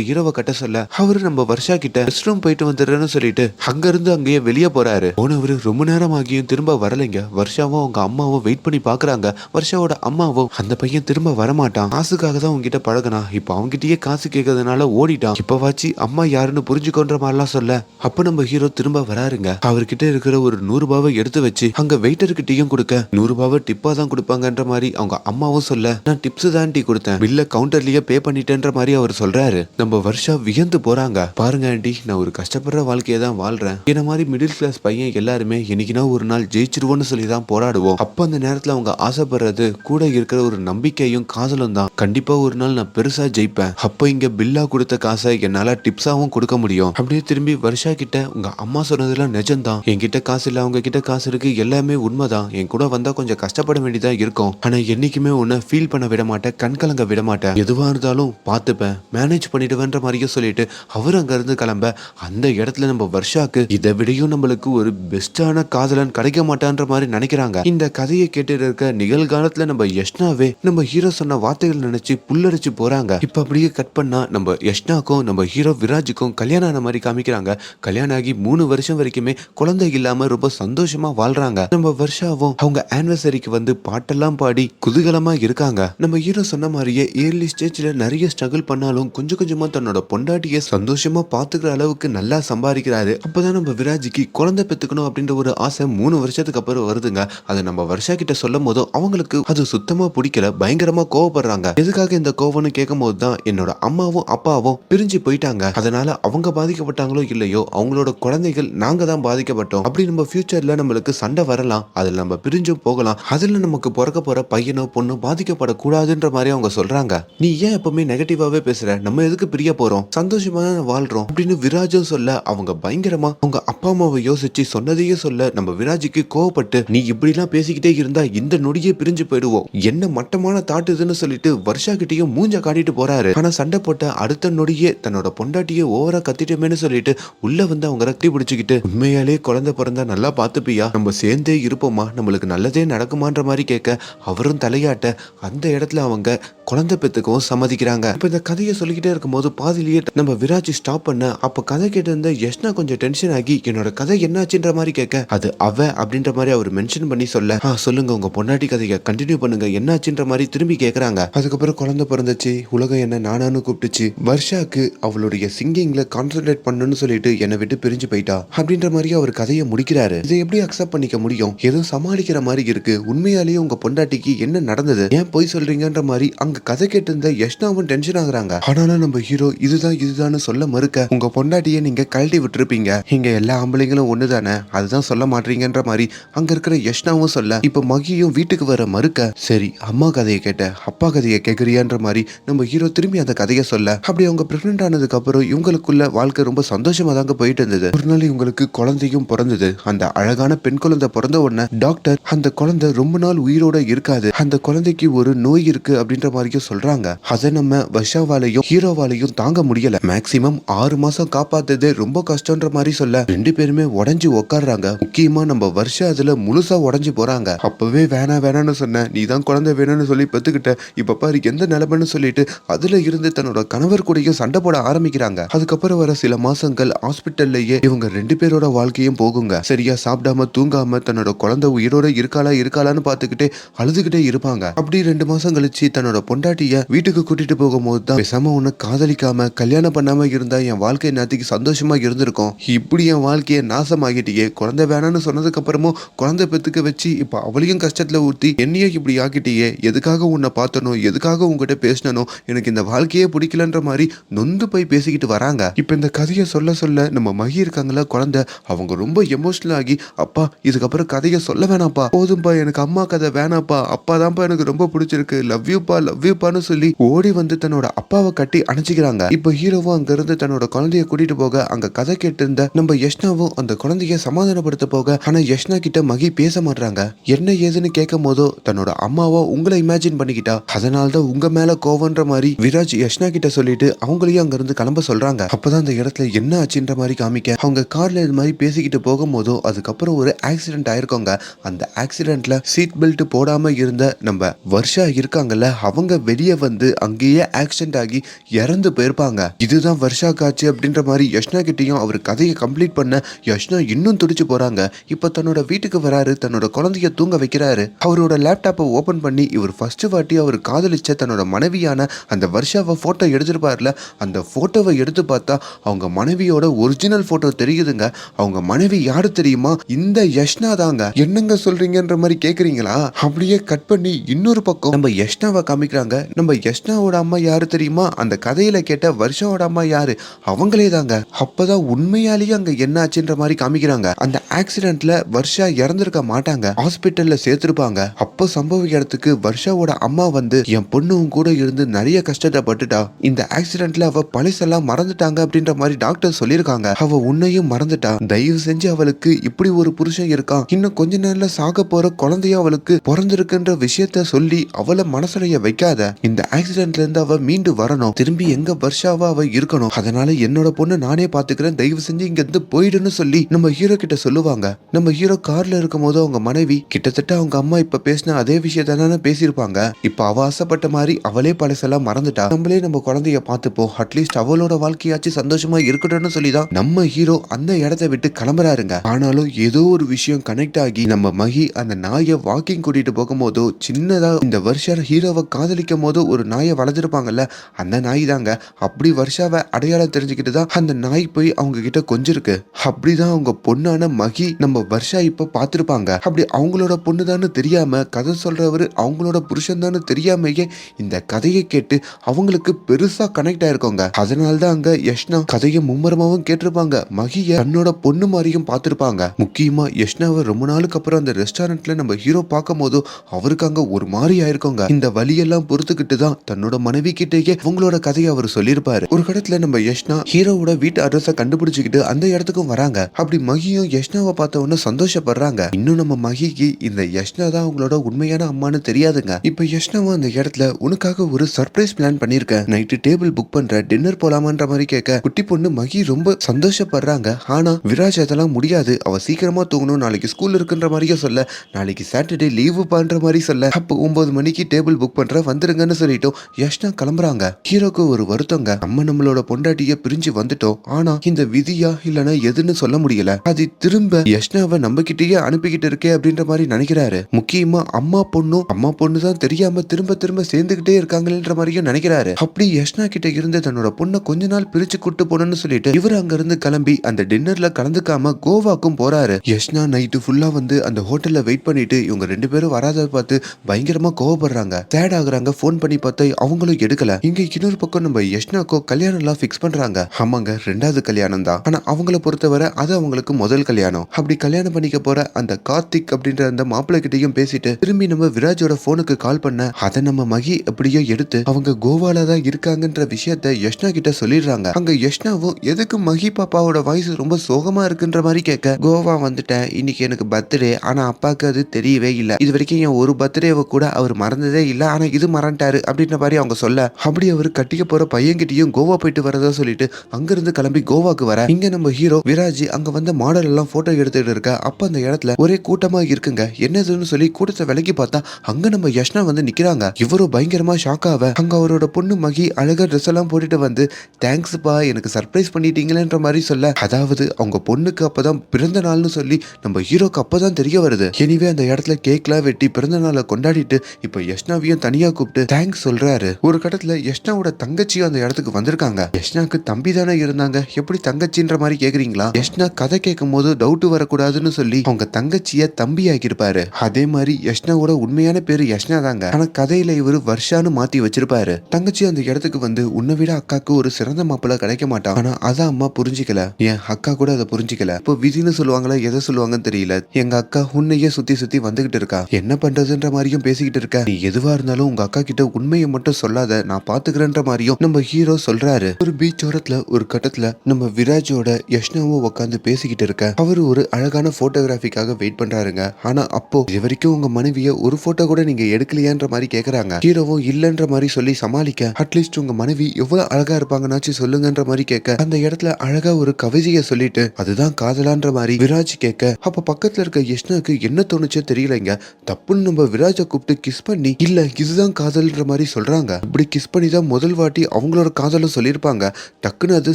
A: ஹீரோவை கட்ட சொல்ல. அவரு நம்ம வருஷா கிட்ட ரெஸ்ட் ரூம் போயிட்டு வந்துடுறேன்னு சொல்லிட்டு அங்க இருந்து அங்கேயே வெளியே போறாரு. போனவரு ரொம்ப நேரம் ஆகியும் திரும்ப வரலைங்க. வருஷாவும் அவங்க அம்மாவும் வெயிட் பண்ணி பாக்குறாங்க. வருஷாவோட அம்மாவும் அந்த பையன் திரும்ப வரமாட்டான். காசுக்காக தான் உங்ககிட்ட பழகுனா. இப்போ அவங்ககிட்டயே காசு கேட்கறதுனால ஓடிட்டான். இப்பவாச்சு அம்மா யாருன்னு புரிஞ்சுக்கோன்ற மாதிரிலாம் சொல்ல. அப்ப நம்ம ஹீரோ திரும்ப வராருங்க. அவர்கிட்ட இருக்கிற ஒரு நூறு ரூபாவை எடுத்து வச்சு அங்க வெயிட்டர் கிட்டயும் கொடுக்க. நூறு ரூபாவை டிப்பா தான் கொடுப்பாங்கன்ற மாதிரி அவங்க அம்மாவும் சொல்ல நான் டிப்ஸ் தான் டீ கொடுத்தேன். பில்ல கவுண்டர்லயே பே பண்ணிட்டேன்ற மாதிரி அவர் சொல்றாரு. நம்ம வருஷா வியந்து போறாங்க. பாருங்க ஆண்டி நான் ஒரு கஷ்டப்படுற வாழ்க்கையை தான் வாழ்றேன். என்ன மாதிரி மிடில் கிளாஸ் பையன் எல்லாருமே என்னைக்குனா ஒரு நாள் ஜெயிச்சிருவோம்னு சொல்லி தான் போராடுவோம். அப்ப அந்த நேரத்துல அவங்க ஆசைப்படுறது கூட இருக்கிற ஒரு நம்பிக்கையும் காதலும் தான். கண்டிப்பா ஒரு நாள் நான் பெருசா ஜெயிப்பேன். அப்ப இங்க பில்லா கொடுத்த காசை என்னால டிப்ஸாவும் கொடுக்க முடியும். அப்படியே திரும்பி வருஷா கிட்ட உங்க அம்மா சொன்னதெல்லாம் நிஜம்தான். என்கிட்ட காசு இல்ல அவங்க கிட்ட காசு இருக்கு. எல்லாமே உண்மைதான். என் கூட வந்தா கொஞ்சம் கஷ்டப்பட வேண்டியதா இருக்கும். ஆனா என்னைக்குமே உன்னை ஃபீல் பண்ண விட மாட்டேன் கண் கலங்க விட மாட்டேன். எதுவா இருந்தாலும் பார்த்துப்பேன். மேனேஜ் பண்ணிடுவேன்ற மாதிரியே சொல்லிட்டு அவர் அங்க இருந்து கிளம்ப அந்த இடத்துல நம்ம வருஷாக்கு இதை விடையும் நம்மளுக்கு ஒரு பெஸ்டான காதலன் கிடைக்க மாட்டான்ற மாதிரி நினைக்கிறாங்க. இந்த கதையை கேட்டு இருக்க நிகழ்காலத்துல நம்ம யஷ்னாவே நம்ம ஹீரோ சொன்ன வார்த்தைகள் நினைச்சு புல்லரிச்சு போறாங்க. இப்ப அப்படியே கட் பண்ணா நம்ம யஷ்னாக்கும் நம்ம ஹீரோ விராஜுக்கும் கல்யாணம் ஆன மாதிரி காமிக்கிறாங்க. கல்யாணம் ஆகி மூணு வருஷம் வரைக்குமே குழந்தை இல்லாம ரொம்ப சந்தோஷமா வாழ்றாங்க. நம்ம வருஷாவும் அவங்க ஆனிவர்சரிக்கு வந்து பாட்டெல்லாம் பாடி குதூகலமா இருக்காங்க. நம்ம ஹீரோ சொன்ன மாதிரியே ஏர்லி ஸ்டேஜ்ல நிறைய ஸ்ட்ரகிள் பண்ணாலும் கொஞ்சம் கொஞ்சமா தன்னோட பொண்டாட்டிய சந்தோஷமா பாத்துக்கிற அளவுக்கு நல்லா சம்பாதிக்கிறாரு. அப்பதான் நம்ம விராஜிக்கு குழந்தை பெத்துக்கணும் அப்படின்ற ஒரு ஆசை மூணு வருஷத்துக்கு அப்புறம் வருதுங்க. அதை நம்ம வருஷா கிட்ட சொல்லும் போதும் அவங்களுக்கு அது சுத்தமா பிடிக்கல. பயங்கரமா கோவப்படுறாங்க. எதுக்காக இந்த கோவம்னு கேட்கும் போது தான் என்னோட அம்மாவும் அப்பாவும் பிரிஞ்சு போயிட்டாங்க. அதனால அவங்க பாதிக்கப்பட்டாங்களோ இல்லையோ அவங்களோட குழந்தைகள் நாங்க தான் பாதிக்கப்பட்டோம். அப்படி நம்ம ஃபியூச்சர்ல நம்மளுக்கு சண்டை வரலாம் அதில் நம்ம பிரிஞ்சும் போகலாம் அதில் நமக்கு பிறக்க போகிற பையனோ பொண்ணோ பாதிக்கப்படக்கூடாதுன்ற மாதிரி அவங்க சொல்கிறாங்க நீ ஏன் எப்பவுமே நெகட்டிவாகவே பேசுகிற நம்ம எதுக்கு பிரிய போகிறோம் சந்தோஷமாக வாழ்கிறோம் அப்படின்னு விராஜும் சொல்ல அவங்க பயங்கரமாக அவங்க அப்பா அம்மாவை யோசிச்சு சொன்னதையே சொல்ல நம்ம விராஜுக்கு கோவப்பட்டு நீ இப்படிலாம் பேசிக்கிட்டே இருந்தா இந்த நொடியே பிரிஞ்சு போயிடுவோம். என்ன மட்டமான தாட்டுதுன்னு சொல்லிட்டு வருஷா கிட்டேயும் மூஞ்ச காட்டிட்டு போறாரு. ஆனா சண்டை போட்ட அடுத்த நொடியே தன்னோட பொண்டாட்டியே ஓவரா கத்திட்டோமேனு சொல்லிட்டு உள்ள வந்து அவங்க கட்டி பிடிச்சிக்கிட்டு உண்மையாலே குழந்தை பிறந்தா நல்லா பாத்துப்பியா நம்ம சேர்ந்தே இருப்போமா? நம்மளுக்கு நல்லதே நடக்குமான்ற மாதிரி கேட்க அவரும் தலையாட்ட அந்த இடத்துல அவங்க குழந்தை பெத்துக்கவும் சம்மதிக்கிறாங்க. இப்போ இந்த கதையை சொல்லிக்கிட்டே இருக்கும்போது பாதிலேயே நம்ம விராஜ் ஸ்டாப் பண்ண அப்போ கதை கேட்டு இருந்த யஷ்னா கொஞ்சம் டென்ஷன் ஆகி என்னோட கதை என்னாச்சுன்ற மாதிரி கேட்க அது அவ அப்படின்ற மாதிரி அவர் மென்ஷன் பண்ணி சொல்ல "ஆ, சொல்லுங்க உங்க பொண்டாட்டி கதையை கண்டினியூ பண்ணுங்க என்னாச்சுன்ற மாதிரி திரும்பி கேட்குறாங்க அதுக்கப்புறம் குழந்தை பிறந்துச்சு உலகம் என்ன நானானு கூப்பிட்டுச்சு. வர்ஷாக்கு அவளுடைய சிங்கிங்ல கான்சென்ட்ரேட் பண்ணுன்னு சொல்லிட்டு என்னை விட்டு பிரிஞ்சு போயிட்டா. அப்படின்ற மாதிரி அவர் கதையை முடிக்கிறாரு. இதை எப்படி அக்செப்ட் பண்ணிக்க முடியும்? ஏதோ சமாளிக்கிற மாதிரி இருக்கு. உண்மையாலேயே உங்க பொண்டாட்டிக்கு என்ன நடந்தது? ஏன் போய் சொல்றீங்கன்ற மாதிரி அங்க கதை கேட்டு இருந்த யஷ்னாவும் டென்ஷன் ஆகுறாங்க. ஆனாலும் நம்ம ஹீரோ இதுதான் இதுதான் சொல்ல மறுக்க உங்க பொண்டாட்டியை நீங்க கழட்டி விட்டுருப்பீங்க. இங்க எல்லா ஆம்பளைங்களும் ஒண்ணுதானே? அதுதான் சொல்ல மாட்டீங்கன்ற மாதிரி அங்க இருக்கிற யஷ்னாவும் சொல்ல இப்ப மகியும் வீட்டுக்கு வர மறுக்க சரி அம்மா கதையை கேட்ட அப்பா கதையை கேக்குறியான்ற மாதிரி நம்ம ஹீரோ திரும்பி அந்த கதையை சொல்ல அப்படி அவங்க பிரெக்னென்ட் ஆனதுக்கு அப்புறம் இவங்களுக்குள்ள வாழ்க்கை ரொம்ப சந்தோஷமா தாங்க போயிட்டு இருந்தது. ஒரு நாள் இவங்களுக்கு குழந்தையும் பிறந்தது. அந்த அழகான பெண் குழந்தை பிறந்த உடனே டாக்டர் அந்த குழந்தை ரொம்ப நாள் உயிரோட இருக்காது. அந்த குழந்தைக்கு ஒரு நோய் இருக்கு அப்படின்ற மாதிரியும் சொல்றாங்க. அதை நம்ம வஷாவாலையும் ஹீரோவாலையும் தாங்க முடியல. மேக்சிமம் ஆறு மாசம் காப்பாத்துறது ரொம்ப கஷ்டம்ன்ற மாதிரி சொல்ல ரெண்டு பேருமே உடஞ்சு உட்காடுறாங்க முக்கியமா நம்ம வருஷம் அதுல முழுசா உடஞ்சு போறாங்க. அப்பவே வேணா வேணான்னு சொன்ன. நீ தான் குழந்தை வேணும்னு சொல்லி பெத்துக்கிட்ட. இப்ப பாரு எந்த நிலைமைன்னு சொல்லிட்டு அதுல இருந்து தன்னோட கணவர் கூடயும் சண்டை போட ஆரம்பிக்கிறாங்க. அதுக்கப்புறம் வர சில மாசங்கள் ஹாஸ்பிட்டல்லையே இவங்க ரெண்டு பேரோட வாழ்க்கையும் போகுங்க. சரியா சாப்பிடாம தூங்காம தன்னோட குழந்தை உயிரோட இருக்காளா இருக்காளான்னு பார்த்துக்கிட்டே அழுதுகிட்டே இருப்பாங்க. அப்படி ரெண்டு மாசம் கழிச்சு தன்னோட பொண்டாட்டிய வீட்டுக்கு கூட்டிட்டு போகும்போது தான் பேசாம உன்னை காதலிக்காம கல்யாணம் பண்ணாம இருந்தா என் வாழ்க்கை நேரத்துக்கு சந்தோஷமா இருந்திருக்கும். இப்படி என் வாழ்க்கையை நாசமாகிட்டியே குழந்தை வேணாம்னு சொன்னதுக்கு அப்புறமும் குழந்தை பெத்துக்க வச்சு இப்ப அவளையும் கஷ்டத்துல ஊத்தி என்னையே இப்படி ஆக்கிட்டியே எதுக்காக உன்னை பார்த்தனோ எதுக்காக உங்ககிட்ட பேசினனோ எனக்கு இந்த வாழ்க்கையே பிடிக்கலன்ற மாதிரி நொந்து போய் பேசிக்கிட்டு வராங்க. இப்ப இந்த கதையை சொல்ல சொல்ல நம்ம மகி இருக்காங்களா குழந்தை அவங்க ரொம்ப எமோஷனல் ஆகி அப்பா இதுக்கப்புறம் கதையை சொல்ல வேணாப்பா போதும்பா எனக்கு அம்மா கதை வேணாப்பா அப்பா தான்ப்பா எனக்கு ரொம்ப பிடிச்சிருக்கு. லவ் யூப்பா லவ் யூப்பான்னு சொல்லி ஓடி வந்து தன்னோட அப்பாவை கட்டி அணைச்சிக்கிறாங்க. இப்போ ஹீரோவும் அங்க இருந்து தன்னோட குழந்தைய கூட்டிட்டு போக அங்க கதை கேட்டு இருந்த நம்ம யஷ்னாவும் அந்த குழந்தைய சமாதானப்படுத்த போக ஆனா யஷ்னா கிட்ட மகி பேச மாட்றாங்க. என்ன ஏதுன்னு கேட்கும் போதோ தன்னோட அம்மாவோ உங்களை இமேஜின் பண்ணிக்கிட்டா. அதனால தான் உங்க மேல கோவன்ற மாதிரி விராஜ் யஷ்னா கிட்ட சொல்லிட்டு அவங்களையும் அங்க இருந்து கிளம்ப சொல்றாங்க. அப்பதான் அந்த இடத்துல என்ன ஆச்சுன்ற மாதிரி காமிக்க அவங்க கார்ல இது மாதிரி பேசிக்கிட்டு போகும்போதோ அதுக்கப்புறம் ஒரு ஆக்சிடென்ட் ஆயிருக்கோங்க அந்த ஆக்சிடென்ட்ல சீட் பெல்ட் போடாம இருந்த நம்ம வருஷா இருக்காங்கல்ல அவங்க வெளியே வந்து அங்கேயே ஆக்சிடென்ட் ஆகி இறந்து போயிருப்பாங்க. இதுதான் வருஷா காட்சி அப்படின்ற மாதிரி யஷ்னா கிட்டையும் அவர் கதையை கம்ப்ளீட் பண்ண யஷ்னா இன்னும் துடிச்சு போறாங்க. இப்போ தன்னோட வீட்டுக்கு வராரு தன்னோட குழந்தைய தூங்க வைக்கிறாரு. அவரோட லேப்டாப்பை ஓபன் பண்ணி இவர் ஃபர்ஸ்ட் வாட்டி அவர் காதலிச்ச தன்னோட மனைவியான அந்த வருஷாவை போட்டோ எடுத்திருப்பார்ல அந்த போட்டோவை எடுத்து பார்த்தா அவங்க மனைவியோட ஒரிஜினல் போட்டோ தெரியுதுங்க. அவங்க மனைவி யாரு தெரியுமா? இந்த யஷ்னா தாங்க என்னங்க சொல்றீங்கன்ற மாதிரி கேக்குறீங்களா? அப்படியே கட் பண்ணி இன்னொரு பக்கம் நம்ம யஷ்னாவை காமிக்கிறாங்க. நம்ம யஷ்னாவோட அம்மா யாரு தெரியுமா? அந்த கதையில கேட்ட வருஷாவோட அம்மா யாரு? அவங்களே தாங்க அப்பதான் உண்மையாலேயே அங்க என்ன ஆச்சுன்ற மாதிரி காமிக்கிறாங்க. அந்த ஆக்சிடென்ட்ல வருஷா இறந்திருக்க மாட்டாங்க. ஹாஸ்பிட்டல்ல சேர்த்திருப்பாங்க. அப்போ சம்பவ இடத்துக்கு வருஷாவோட அம்மா வந்து என் பொண்ணும் கூட இருந்து நிறைய கஷ்டத்தை பட்டுட்டா இந்த ஆக்சிடென்ட்ல அவ பழசெல்லாம் மறந்துட்டாங்க அப்படின்ற மாதிரி டாக்டர் சொல்லியிருக்காங்க. அவ உன்னையும் மறந்துட்டா. தயவு செஞ்சு அவளுக்கு இப்படி ஒரு புருஷன் இருக்கான். இன்னும் கொஞ்ச நேரம்ல சாக போற குழந்தைய அவளுக்கு பிறந்திருக்குன்ற விஷயத்த சொல்லி அவளை மனசுடைய வைக்காத. இந்த ஆக்சிடென்ட்ல இருந்து அவ மீண்டு வரணும். திரும்பி எங்க வருஷாவா அவ இருக்கணும். அதனால என்னோட பொண்ணு நானே பாத்துக்கிறேன். தயவு செஞ்சு இங்க இருந்து போயிடுன்னு சொல்லி நம்ம ஹீரோ கிட்ட சொல்லுவாங்க. நம்ம ஹீரோ கார்ல இருக்கும் போது அவங்க மனைவி கிட்டத்தட்ட அவங்க அம்மா இப்ப பேசின அதே விஷயத்தான தானே பேசியிருப்பாங்க. இப்ப அவ ஆசைப்பட்ட மாதிரி அவளே பழசெல்லாம் மறந்துட்டா. நம்மளே நம்ம குழந்தைய பார்த்துப்போம் அட்லீஸ்ட் அவளோட வாழ்க்கையாச்சும் சந்தோஷமா இருக்கட்டும்னு சொல்லி தான் நம்ம ஹீரோ அந்த இடத்த விட்டு கிளம்புறாருங்க. ஆனாலும் ஏதோ ஒரு விஷயம் விஷயம் கனெக்ட் ஆகி நம்ம மகி அந்த நாயை வாக்கிங் கூட்டிட்டு போகும்போதோ சின்னதா இந்த வருஷம் ஹீரோவை காதலிக்கும் போதோ ஒரு நாயை வளர்த்துருப்பாங்கல்ல அந்த நாய் தாங்க. அப்படி வருஷாவை அடையாளம் தெரிஞ்சுக்கிட்டு தான் அந்த நாய் போய் அவங்க கிட்ட கொஞ்சிருக்கு அப்படிதான் அவங்க பொண்ணான மகி நம்ம வருஷா இப்ப பார்த்துருப்பாங்க. அப்படி அவங்களோட பொண்ணுதான்னு தெரியாம கதை சொல்றவர் அவங்களோட புருஷன் தானே தெரியாமையே இந்த கதையை கேட்டு அவங்களுக்கு பெருசா கனெக்ட் ஆயிருக்கோங்க. அதனால தான் அங்க யஷ்னா கதையை மும்மரமாவும் கேட்டிருப்பாங்க. மகிய தன்னோட பொண்ணு மாதிரியும் பார்த்திருப்பாங்க. முக்கியமா கிருஷ்ணாவை ரொம்ப நாளுக்கு அப்புறம் அந்த ரெஸ்டாரண்ட்ல நம்ம ஹீரோ பார்க்கும் போது அவருக்கு அங்க ஒரு மாதிரி ஆயிருக்கோங்க. இந்த வழியெல்லாம் பொறுத்துக்கிட்டு தான் தன்னோட மனைவி கிட்டேயே உங்களோட கதையை அவர் சொல்லியிருப்பாரு. ஒரு கடத்துல நம்ம யஷ்னா ஹீரோவோட வீட்டு அட்ரஸ கண்டுபிடிச்சுக்கிட்டு அந்த இடத்துக்கும் வராங்க. அப்படி மகியும் யஷ்னாவை பார்த்த உடனே சந்தோஷப்படுறாங்க. இன்னும் நம்ம மகிக்கு இந்த யஷ்னா தான் அவங்களோட உண்மையான அம்மான்னு தெரியாதுங்க. இப்ப யஷ்னாவும் அந்த இடத்துல உனக்காக ஒரு சர்ப்ரைஸ் பிளான் பண்ணிருக்கேன் நைட்டு டேபிள் புக் பண்ற டின்னர் போலாமான்ற மாதிரி கேட்க. குட்டி பொண்ணு மகி ரொம்ப சந்தோஷப்படுறாங்க. ஆனா விராஜ் அதெல்லாம் முடியாது. அவ சீக்கிரமா தூங்கணும் நாளைக்கு ஸ்கூல் இருக்குன்ற மாதிரியே சொல்ல. நாளைக்கு சாட்டர்டே லீவு பண்ற மாதிரி சொல்ல. அப்போ ஒன்பது மணிக்கு டேபிள் புக் பண்ற வந்துருங்கன்னு சொல்லிட்டோம். யஷ்னா கிளம்புறாங்க. ஹீரோக்கு ஒரு வருத்தங்க. நம்ம நம்மளோட பொண்டாட்டிய பிரிஞ்சு வந்துட்டோம். ஆனா இந்த விதியா இல்லனா எதுன்னு சொல்ல முடியல. அது திரும்ப யஷ்னாவை நம்ம கிட்டயே அனுப்பிக்கிட்டு இருக்கே அப்படின்ற மாதிரி நினைக்கிறாரு. முக்கியமா அம்மா பொண்ணும் அம்மா பொண்ணு தான் தெரியாம திரும்ப திரும்ப சேர்ந்துகிட்டே இருக்காங்கன்ற மாதிரியும் நினைக்கிறாரு. அப்படி யஷ்னா கிட்ட இருந்து தன்னோட பொண்ணை கொஞ்ச நாள் பிரிச்சு கூட்டு போனோம்னு சொல்லிட்டு இவர் அங்க இருந்து கிளம்பி அந்த டின்னர்ல கலந்துக்காம கோவாக்கும் போறாரு. யஷ்னா நைட்டு ஃபுல்லாக வந்து அந்த ஹோட்டலில் வெயிட் பண்ணிட்டு இவங்க ரெண்டு பேரும் வராத பார்த்து பயங்கரமாக கோவப்படுறாங்க. சேட் ஆகுறாங்க. ஃபோன் பண்ணி பார்த்தா அவங்களும் எடுக்கல. இங்கே இன்னொரு பக்கம் நம்ம யஷ்னாக்கோ கல்யாணம் எல்லாம் ஃபிக்ஸ் பண்ணுறாங்க ஆமாங்க ரெண்டாவது கல்யாணம் தான். ஆனால் அவங்கள பொறுத்தவரை அது அவங்களுக்கு முதல் கல்யாணம். அப்படி கல்யாணம் பண்ணிக்க போகிற அந்த கார்த்திக் அப்படின்ற அந்த மாப்பிள்ளை கிட்டையும் பேசிட்டு திரும்பி நம்ம விராஜோட ஃபோனுக்கு கால் பண்ண அதை நம்ம மகி அப்படியே எடுத்து அவங்க கோவால தான் இருக்காங்கன்ற விஷயத்த யஷ்னா கிட்ட சொல்லிடுறாங்க. அங்க யஷ்னாவும் எதுக்கு மகி பாப்பாவோட வாய்ஸ் ரொம்ப சோகமா இருக்குன்ற மாதிரி கேட்க கோவா வந்துட்டேன். இன்னைக்கு எனக்கு பர்த்டே ஆனா அப்பாவுக்கு அது தெரியவே இல்ல. இது வரைக்கும் என் ஒரு பர்த்டேவை கூட அவர் மறந்ததே இல்ல. ஆனா இது மறந்துட்டாரு அப்படின்ற மாதிரி அவங்க சொல்ல அப்படி அவர் கட்டிக்க போற பையன்கிட்டயும் கோவா போயிட்டு வரதா சொல்லிட்டு அங்கிருந்து கிளம்பி கோவாக்கு வர இங்க நம்ம ஹீரோ விராஜ் அங்க வந்த மாடல் எல்லாம் போட்டோ எடுத்துட்டு இருக்க. அப்ப அந்த இடத்துல ஒரே கூட்டமா இருக்குங்க. என்னதுன்னு சொல்லி கூட்டத்தை விலக்கி பார்த்தா அங்க நம்ம யஷ்னா வந்து நிக்கிறாங்க. இவரும் பயங்கரமா ஷாக் ஆவ. அங்க அவரோட பொண்ணு மகி அழகா ட்ரெஸ் எல்லாம் போட்டுட்டு வந்து தேங்க்ஸ்ப்பா எனக்கு சர்ப்ரைஸ் பண்ணிட்டீங்களேன்ற மாதிரி சொல்ல. அதாவது அவங்க பொண்ணுக்கு அப்பதான் பிறந்த நாள்னு சொல்லி நம்ம ஹீரோக்கு அப்பதான் தெரிய வருது. எனிவே அந்த இடத்துல கேக்லாம் வெட்டி பிறந்த நாளை கொண்டாடிட்டு இப்ப யஷ்னாவையும் தனியா கூப்பிட்டு தேங்க்ஸ் சொல்றாரு. ஒரு கட்டத்துல யஷ்னாவோட தங்கச்சியும் அந்த இடத்துக்கு வந்திருக்காங்க. யஷ்னாக்கு தம்பி தானே இருந்தாங்க. எப்படி தங்கச்சின்ற மாதிரி கேக்குறீங்களா? யஷ்னா கதை கேட்கும் போது டவுட் வரக்கூடாதுன்னு சொல்லி அவங்க தங்கச்சிய தம்பி ஆக்கியிருப்பாரு அதே மாதிரி யஷ்னாவோட உண்மையான பேரு யஷ்னா தாங்க. ஆனா கதையில இவரு வருஷான்னு மாத்தி வச்சிருப்பாரு. தங்கச்சி அந்த இடத்துக்கு வந்து உன்னை விட அக்காக்கு ஒரு சிறந்த மாப்பிள்ள கிடைக்க மாட்டான். ஆனா அதான் அம்மா புரிஞ்சிக்கல. என் அக்கா கூட அதை புரிஞ்சிக்கல. இப்போ விதின்னு சொல்லுவாங்களா எதை சொல்லுவாங்க? சொல்லுவாங்கன்னு தெரியல. எங்க அக்கா உன்னையே சுத்தி சுத்தி வந்துகிட்டு இருக்கா. என்ன பண்றதுன்ற மாதிரியும் பேசிக்கிட்டு இருக்க. நீ எதுவா இருந்தாலும் உங்க அக்கா கிட்ட உண்மையை மட்டும் சொல்லாத. நான் பாத்துக்கிறேன்ற மாதிரியும் நம்ம ஹீரோ சொல்றாரு. ஒரு பீச் ஓரத்துல ஒரு கட்டத்துல நம்ம விராஜோட யஷ்னாவும் உட்காந்து பேசிக்கிட்டு இருக்க. அவரு ஒரு அழகான போட்டோகிராஃபிக்காக வெயிட் பண்றாருங்க. ஆனா அப்போ இது வரைக்கும் உங்க மனைவிய ஒரு போட்டோ கூட நீங்க எடுக்கலையான்ற மாதிரி கேக்குறாங்க. ஹீரோவும் இல்லன்ற மாதிரி சொல்லி சமாளிக்க அட்லீஸ்ட் உங்க மனைவி எவ்வளவு அழகா இருப்பாங்கன்னாச்சு சொல்லுங்கன்ற மாதிரி கேட்க அந்த இடத்துல அழகா ஒரு கவிதையை சொல்லிட்டு அதுதான் காதலான்ற மாதிரி விராஜ் கேட்க அப்போ பக்கத்தில் இருக்க யஷ்னாக்கு என்ன தோணுச்சோ தெரியலைங்க. தப்புன்னு நம்ம விராஜை கூப்பிட்டு கிஸ் பண்ணி இல்ல இதுதான் காதல்ன்ற மாதிரி சொல்றாங்க. இப்படி கிஸ் பண்ணி தான் முதல் வாட்டி அவங்களோட காதலும் சொல்லியிருப்பாங்க. டக்குன்னு அது